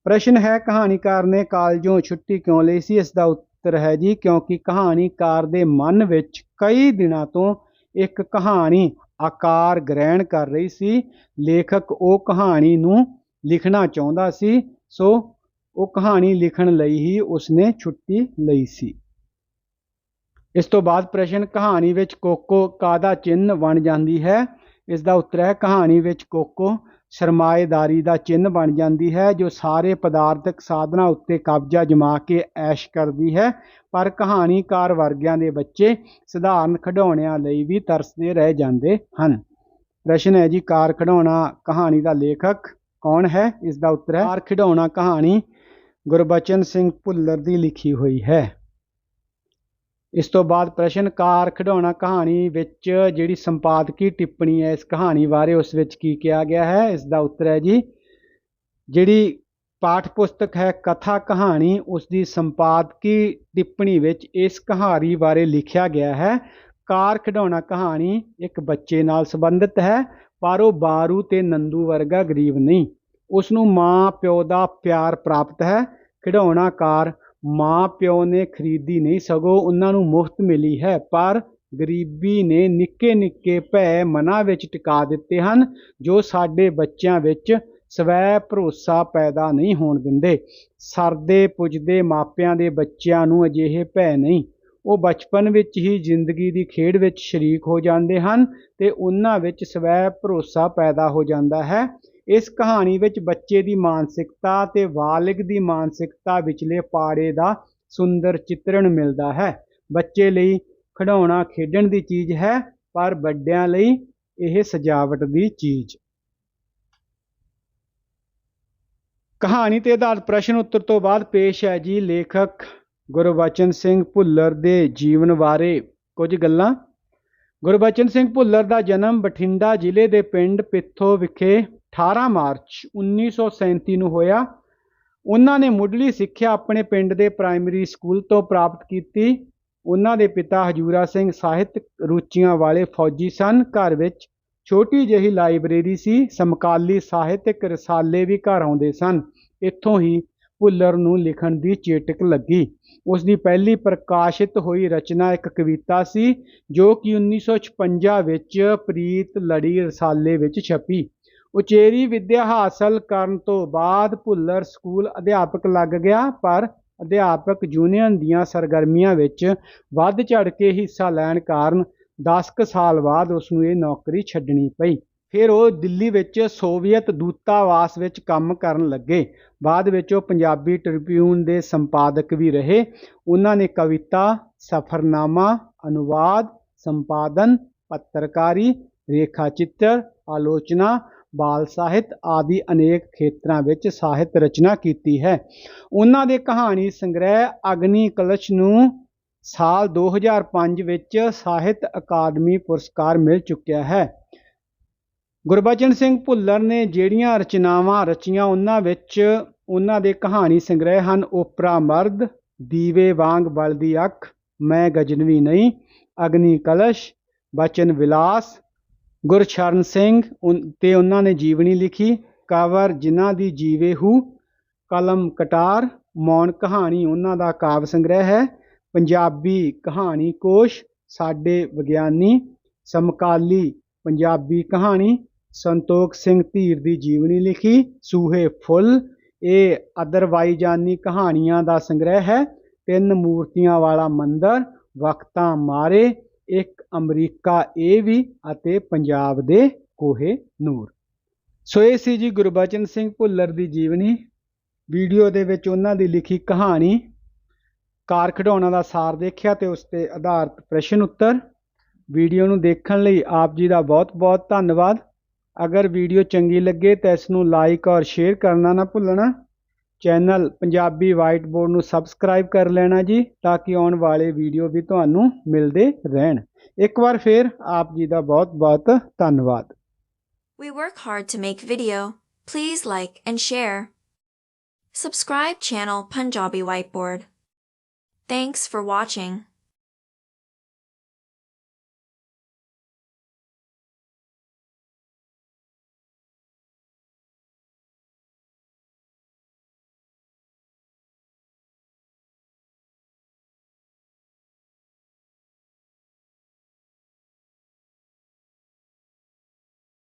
ਪ੍ਰਸ਼ਨ ਹੈ ਕਹਾਣੀਕਾਰ ਨੇ ਕਾਲਜੋਂ ਛੁੱਟੀ ਕਿਉਂ ਲਈ ਸੀ? ਇਸ ਦਾ ਉੱਤਰ ਹੈ ਜੀ, ਕਿਉਂਕਿ ਕਹਾਣੀਕਾਰ ਦੇ ਮਨ ਵਿੱਚ ਕਈ ਦਿਨਾਂ ਤੋਂ ਇੱਕ ਕਹਾਣੀ ਆਕਾਰ ਗ੍ਰਹਿਣ ਕਰ ਰਹੀ ਸੀ। ਲੇਖਕ ਉਹ ਕਹਾਣੀ ਨੂੰ ਲਿਖਣਾ ਚਾਹੁੰਦਾ ਸੀ, ਸੋ ਉਹ ਕਹਾਣੀ ਲਿਖਣ ਲਈ ਹੀ ਉਸਨੇ ਛੁੱਟੀ ਲਈ ਸੀ। ਇਸ ਤੋਂ ਬਾਅਦ ਪ੍ਰਸ਼ਨ, ਕਹਾਣੀ ਵਿੱਚ ਕੋਕੋ ਕਾਦਾ ਚਿੰਨ ਬਣ ਜਾਂਦੀ ਹੈ। ਇਸ ਦਾ ਉੱਤਰ ਹੈ, ਕਹਾਣੀ ਵਿੱਚ ਕੋਕੋ ਸਰਮਾਏਦਾਰੀ ਦਾ ਚਿੰਨ੍ਹ ਬਣ ਜਾਂਦੀ ਹੈ, ਜੋ ਸਾਰੇ ਪਦਾਰਥਕ ਸਾਧਨਾਂ ਉੱਤੇ ਕਬਜ਼ਾ ਜਮਾ ਕੇ ਐਸ਼ ਕਰਦੀ ਹੈ। ਪਰ ਕਹਾਣੀਕਾਰ ਵਰਗਿਆਂ ਦੇ ਬੱਚੇ ਸਧਾਰਨ ਖਿਡੌਣਿਆਂ ਲਈ ਵੀ ਤਰਸਦੇ ਰਹਿ ਜਾਂਦੇ ਹਨ। ਪ੍ਰਸ਼ਨ ਹੈ ਜੀ, ਕਾਰ ਖਿਡੌਣਾ ਕਹਾਣੀ ਦਾ ਲੇਖਕ ਕੌਣ ਹੈ? ਇਸ ਦਾ ਉੱਤਰ ਹੈ ਕਾਰ ਖਿਡੌਣਾ ਕਹਾਣੀ ਗੁਰਬਚਨ ਸਿੰਘ ਭੁੱਲਰ ਦੀ ਲਿਖੀ ਹੋਈ ਹੈ। ਇਸ ਤੋਂ ਬਾਅਦ ਪ੍ਰਸ਼ਨ, ਕਾਰ ਖਿਡੌਣਾ ਕਹਾਣੀ ਵਿੱਚ ਜਿਹੜੀ ਸੰਪਾਦਕੀ ਟਿੱਪਣੀ ਹੈ, ਇਸ ਕਹਾਣੀ ਬਾਰੇ ਉਸ ਵਿੱਚ ਕੀ ਕਿਹਾ ਗਿਆ ਹੈ? ਇਸ ਦਾ ਉੱਤਰ ਹੈ ਜੀ, ਜਿਹੜੀ ਪਾਠ ਪੁਸਤਕ ਹੈ, ਕਥਾ ਕਹਾਣੀ, ਉਸ ਦੀ ਸੰਪਾਦਕੀ ਟਿੱਪਣੀ ਵਿੱਚ ਇਸ ਕਹਾਣੀ ਬਾਰੇ ਲਿਖਿਆ ਗਿਆ ਹੈ। ਕਾਰ ਖਿਡੌਣਾ ਕਹਾਣੀ ਇੱਕ ਬੱਚੇ ਨਾਲ ਸੰਬੰਧਿਤ ਹੈ ਪਰ ਉਹ ਬਾਰੂ ਤੇ ਨੰਦੂ ਵਰਗਾ ਗਰੀਬ ਨਹੀਂ। ਉਸ ਨੂੰ ਮਾਂ ਪਿਓ ਦਾ ਪਿਆਰ ਪ੍ਰਾਪਤ ਹੈ। ਖਿਡੌਣਾ ਕਾਰ ਮਾਂ ਪਿਓ ਨੇ ਖਰੀਦੀ ਨਹੀਂ, ਸਗੋਂ ਉਹਨਾਂ ਨੂੰ ਮੁਫਤ ਮਿਲੀ ਹੈ। ਪਰ ਗਰੀਬੀ ਨੇ ਨਿੱਕੇ ਨਿੱਕੇ ਭੈ ਮਨਾਂ ਵਿੱਚ ਟਿਕਾ ਦਿੱਤੇ ਹਨ, ਜੋ ਸਾਡੇ ਬੱਚਿਆਂ ਵਿੱਚ ਸਵੈ ਭਰੋਸਾ ਪੈਦਾ ਨਹੀਂ ਹੋਣ ਦਿੰਦੇ। ਸਰਦੇ ਪੁੱਜਦੇ ਮਾਪਿਆਂ ਦੇ ਬੱਚਿਆਂ ਨੂੰ ਅਜਿਹੇ ਭੈ ਨਹੀਂ। ਉਹ ਬਚਪਨ ਵਿੱਚ ਹੀ ਜ਼ਿੰਦਗੀ ਦੀ ਖੇਡ ਵਿੱਚ ਸ਼ਰੀਕ ਹੋ ਜਾਂਦੇ ਹਨ ਤੇ ਉਹਨਾਂ ਵਿੱਚ ਸਵੈ ਭਰੋਸਾ ਪੈਦਾ ਹੋ ਜਾਂਦਾ ਹੈ। ਇਸ ਕਹਾਣੀ ਵਿੱਚ ਬੱਚੇ ਦੀ ਮਾਨਸਿਕਤਾ ਤੇ ਬਾਲਿਗ ਦੀ ਮਾਨਸਿਕਤਾ ਵਿਚਲੇ ਪਾੜੇ ਦਾ ਸੁੰਦਰ ਚਿੱਤਰਣ ਮਿਲਦਾ ਹੈ। ਬੱਚੇ ਲਈ ਖਿਡੌਣਾ ਖੇਡਣ ਦੀ ਚੀਜ਼ ਹੈ, ਪਰ ਵੱਡਿਆਂ ਲਈ ਇਹ ਸਜਾਵਟ ਦੀ ਚੀਜ਼। ਕਹਾਣੀ ਤੇ ਆਧਾਰਿਤ ਪ੍ਰਸ਼ਨ ਉੱਤਰ ਤੋਂ ਬਾਅਦ ਪੇਸ਼ ਹੈ ਜੀ ਲੇਖਕ ਗੁਰਬਚਨ ਸਿੰਘ ਭੁੱਲਰ ਦੇ ਜੀਵਨ ਬਾਰੇ ਕੁਝ ਗੱਲਾਂ? ਗੁਰਬਚਨ ਸਿੰਘ ਭੁੱਲਰ ਦਾ ਜਨਮ ਬਠਿੰਡਾ ਜ਼ਿਲ੍ਹੇ ਦੇ ਪਿੰਡ ਪਿੱਥੋ ਵਿਖੇ 18 ਮਾਰਚ 1937 ਨੂੰ ਹੋਇਆ। ਉਹਨਾਂ ਨੇ ਮੁੱਢਲੀ ਸਿੱਖਿਆ ਆਪਣੇ ਪਿੰਡ ਦੇ ਪ੍ਰਾਇਮਰੀ ਸਕੂਲ ਤੋਂ ਪ੍ਰਾਪਤ ਕੀਤੀ। ਉਹਨਾਂ ਦੇ ਪਿਤਾ ਹਜੂਰਾ ਸਿੰਘ ਸਾਹਿਤਕ ਰੁਚੀਆਂ ਵਾਲੇ ਫੌਜੀ ਸਨ। ਘਰ ਵਿੱਚ ਛੋਟੀ ਜਿਹੀ ਲਾਇਬ੍ਰੇਰੀ ਸੀ। ਸਮਕਾਲੀ ਸਾਹਿਤਕ ਰਸਾਲੇ ਵੀ ਘਰ ਆਉਂਦੇ ਸਨ। ਇੱਥੋਂ ਹੀ ਭੁੱਲਰ ਨੂੰ ਲਿਖਣ ਦੀ ਚੇਟਕ ਲੱਗੀ। ਉਸ ਦੀ ਪਹਿਲੀ ਪ੍ਰਕਾਸ਼ਿਤ ਹੋਈ ਰਚਨਾ ਇੱਕ ਕਵਿਤਾ ਸੀ, ਜੋ ਕਿ 1956 ਵਿੱਚ ਪ੍ਰੀਤ ਲੜੀ ਰਸਾਲੇ ਵਿੱਚ ਛਪੀ। ਉਚੇਰੀ ਵਿੱਦਿਆ ਹਾਸਲ ਕਰਨ ਤੋਂ ਬਾਅਦ ਭੁੱਲਰ ਸਕੂਲ ਅਧਿਆਪਕ ਲੱਗ ਗਿਆ, ਪਰ ਅਧਿਆਪਕ ਯੂਨੀਅਨ ਦੀਆਂ ਸਰਗਰਮੀਆਂ ਵਿੱਚ ਵੱਧ ਚੜ ਕੇ ਹਿੱਸਾ ਲੈਣ ਕਾਰਨ 10 ਕੁ ਸਾਲ ਬਾਅਦ ਉਸ ਨੂੰ ਇਹ ਨੌਕਰੀ ਛੱਡਣੀ ਪਈ। ਫਿਰ ਉਹ ਦਿੱਲੀ ਵਿੱਚ ਸੋਵੀਅਤ ਦੂਤਾਵਾਸ ਵਿੱਚ ਕੰਮ ਕਰਨ ਲੱਗੇ। ਬਾਅਦ ਵਿੱਚ ਉਹ ਪੰਜਾਬੀ ਟ੍ਰਿਬਿਊਨ ਦੇ ਸੰਪਾਦਕ ਵੀ ਰਹੇ। ਉਹਨਾਂ ਨੇ ਕਵਿਤਾ, ਸਫ਼ਰਨਾਮਾ, ਅਨੁਵਾਦ, ਸੰਪਾਦਨ, ਪੱਤਰਕਾਰੀ ਰੇਖਾ ਚਿੱਤਰ ਆਲੋਚਨਾ, ਬਾਲ ਸਾਹਿਤ ਆਦਿ ਅਨੇਕ ਖੇਤਰਾਂ ਵਿੱਚ ਸਾਹਿਤ ਰਚਨਾ ਕੀਤੀ ਹੈ। ਉਹਨਾਂ ਦੇ ਕਹਾਣੀ ਸੰਗ੍ਰਹਿ ਅਗਨੀ ਕਲਸ਼ ਨੂੰ ਸਾਲ 2005 ਵਿੱਚ ਸਾਹਿਤ ਅਕਾਦਮੀ ਪੁਰਸਕਾਰ ਮਿਲ ਚੁੱਕਿਆ ਹੈ। ਗੁਰਬਚਨ ਸਿੰਘ ਭੁੱਲਰ ਨੇ ਜਿਹੜੀਆਂ ਰਚਨਾਵਾਂ ਰਚੀਆਂ, ਉਹਨਾਂ ਵਿੱਚ ਉਹਨਾਂ ਦੇ ਕਹਾਣੀ ਸੰਗ੍ਰਹਿ ਹਨ, ਓਪਰਾ ਮਰਦ, ਦੀਵੇ ਵਾਂਗ ਬਲਦੀ ਅੱਖ, ਮੈਂ ਗਜਨਵੀ ਨਹੀਂ, ਅਗਨੀ ਕਲਸ਼, ਬਚਨ ਵਿਲਾਸ, ਗੁਰਸ਼ਰਨ ਸਿੰਘ, ਉਨ- ਤੇ ਉਹਨਾਂ ਨੇ ਜੀਵਨੀ ਲਿਖੀ, ਕਵਰ ਜਿਨ੍ਹਾਂ ਦੀ ਜੀਵੇ ਹੂ, ਕਲਮ ਕਟਾਰ, ਮੌਨ ਕਹਾਣੀ, ਉਹਨਾਂ ਦਾ ਕਾਵ ਸੰਗ੍ਰਹਿ ਹੈ, ਪੰਜਾਬੀ ਕਹਾਣੀ ਕੋਸ਼, ਸਾਡੇ ਵਿਗਿਆਨੀ, ਸਮਕਾਲੀ ਪੰਜਾਬੀ ਕਹਾਣੀ ਸੰਤੋਖ ਸਿੰਘ ਧੀਰ ਦੀ ਜੀਵਨੀ ਲਿਖੀ, ਸੂਹੇ ਫੁੱਲ। ਇਹ ਅਦਰਵਾਈਜਾਨੀ ਕਹਾਣੀਆਂ ਦਾ ਸੰਗ੍ਰਹਿ ਹੈ। ਤਿੰਨ ਮੂਰਤੀਆਂ ਵਾਲਾ ਮੰਦਰ, ਵਕਤਾਂ ਮਾਰੇ, ਇੱਕ ਅਮਰੀਕਾ ਇਹ ਵੀ ਅਤੇ ਪੰਜਾਬ ਦੇ ਕੋਹੇ ਨੂਰ। ਸੋ ਇਹ ਸੀ ਜੀ ਗੁਰਬਚਨ ਸਿੰਘ ਭੁੱਲਰ ਦੀ ਜੀਵਨੀ। ਵੀਡੀਓ ਦੇ ਵਿੱਚ ਉਹਨਾਂ ਦੀ ਲਿਖੀ ਕਹਾਣੀ। ਕਾਰ ਖਿਡੌਣਾ ਦਾ ਸਾਰ ਦੇਖਿਆ ਤੇ ਉਸ ਤੇ ਆਧਾਰਿਤ ਪ੍ਰਸ਼ਨ ਉੱਤਰ। ਵੀਡੀਓ ਨੂੰ ਦੇਖਣ ਲਈ ਆਪ ਜੀ ਦਾ ਬਹੁਤ-ਬਹੁਤ ਧੰਨਵਾਦ। ਅਗਰ ਵੀਡੀਓ ਚੰਗੀ ਲੱਗੇ ਤਾਂ ਇਸ ਨੂੰ ਲਾਈਕ ਔਰ ਸ਼ੇਅਰ ਕਰਨਾ ਨਾ ਭੁੱਲਣਾ ਚੈਨਲ ਪੰਜਾਬੀ ਵਾਈਟ ਬੋਰਡ ਨੂੰ ਸਬਸਕ੍ਰਾਈਬ ਕਰ ਲੈਣਾ ਜੀ, ਤਾਂ ਕਿ ਆਉਣ ਵਾਲੇ ਵੀਡੀਓ ਵੀ ਤੁਹਾਨੂੰ ਮਿਲਦੇ ਰਹਿਣ ਇੱਕ ਵਾਰ ਫੇਰ ਆਪ ਜੀ ਦਾ ਬਹੁਤ-ਬਹੁਤ ਧੰਨਵਾਦ We work hard to make video. Please like and share. Subscribe channel Punjabi Whiteboard. Thanks for watching.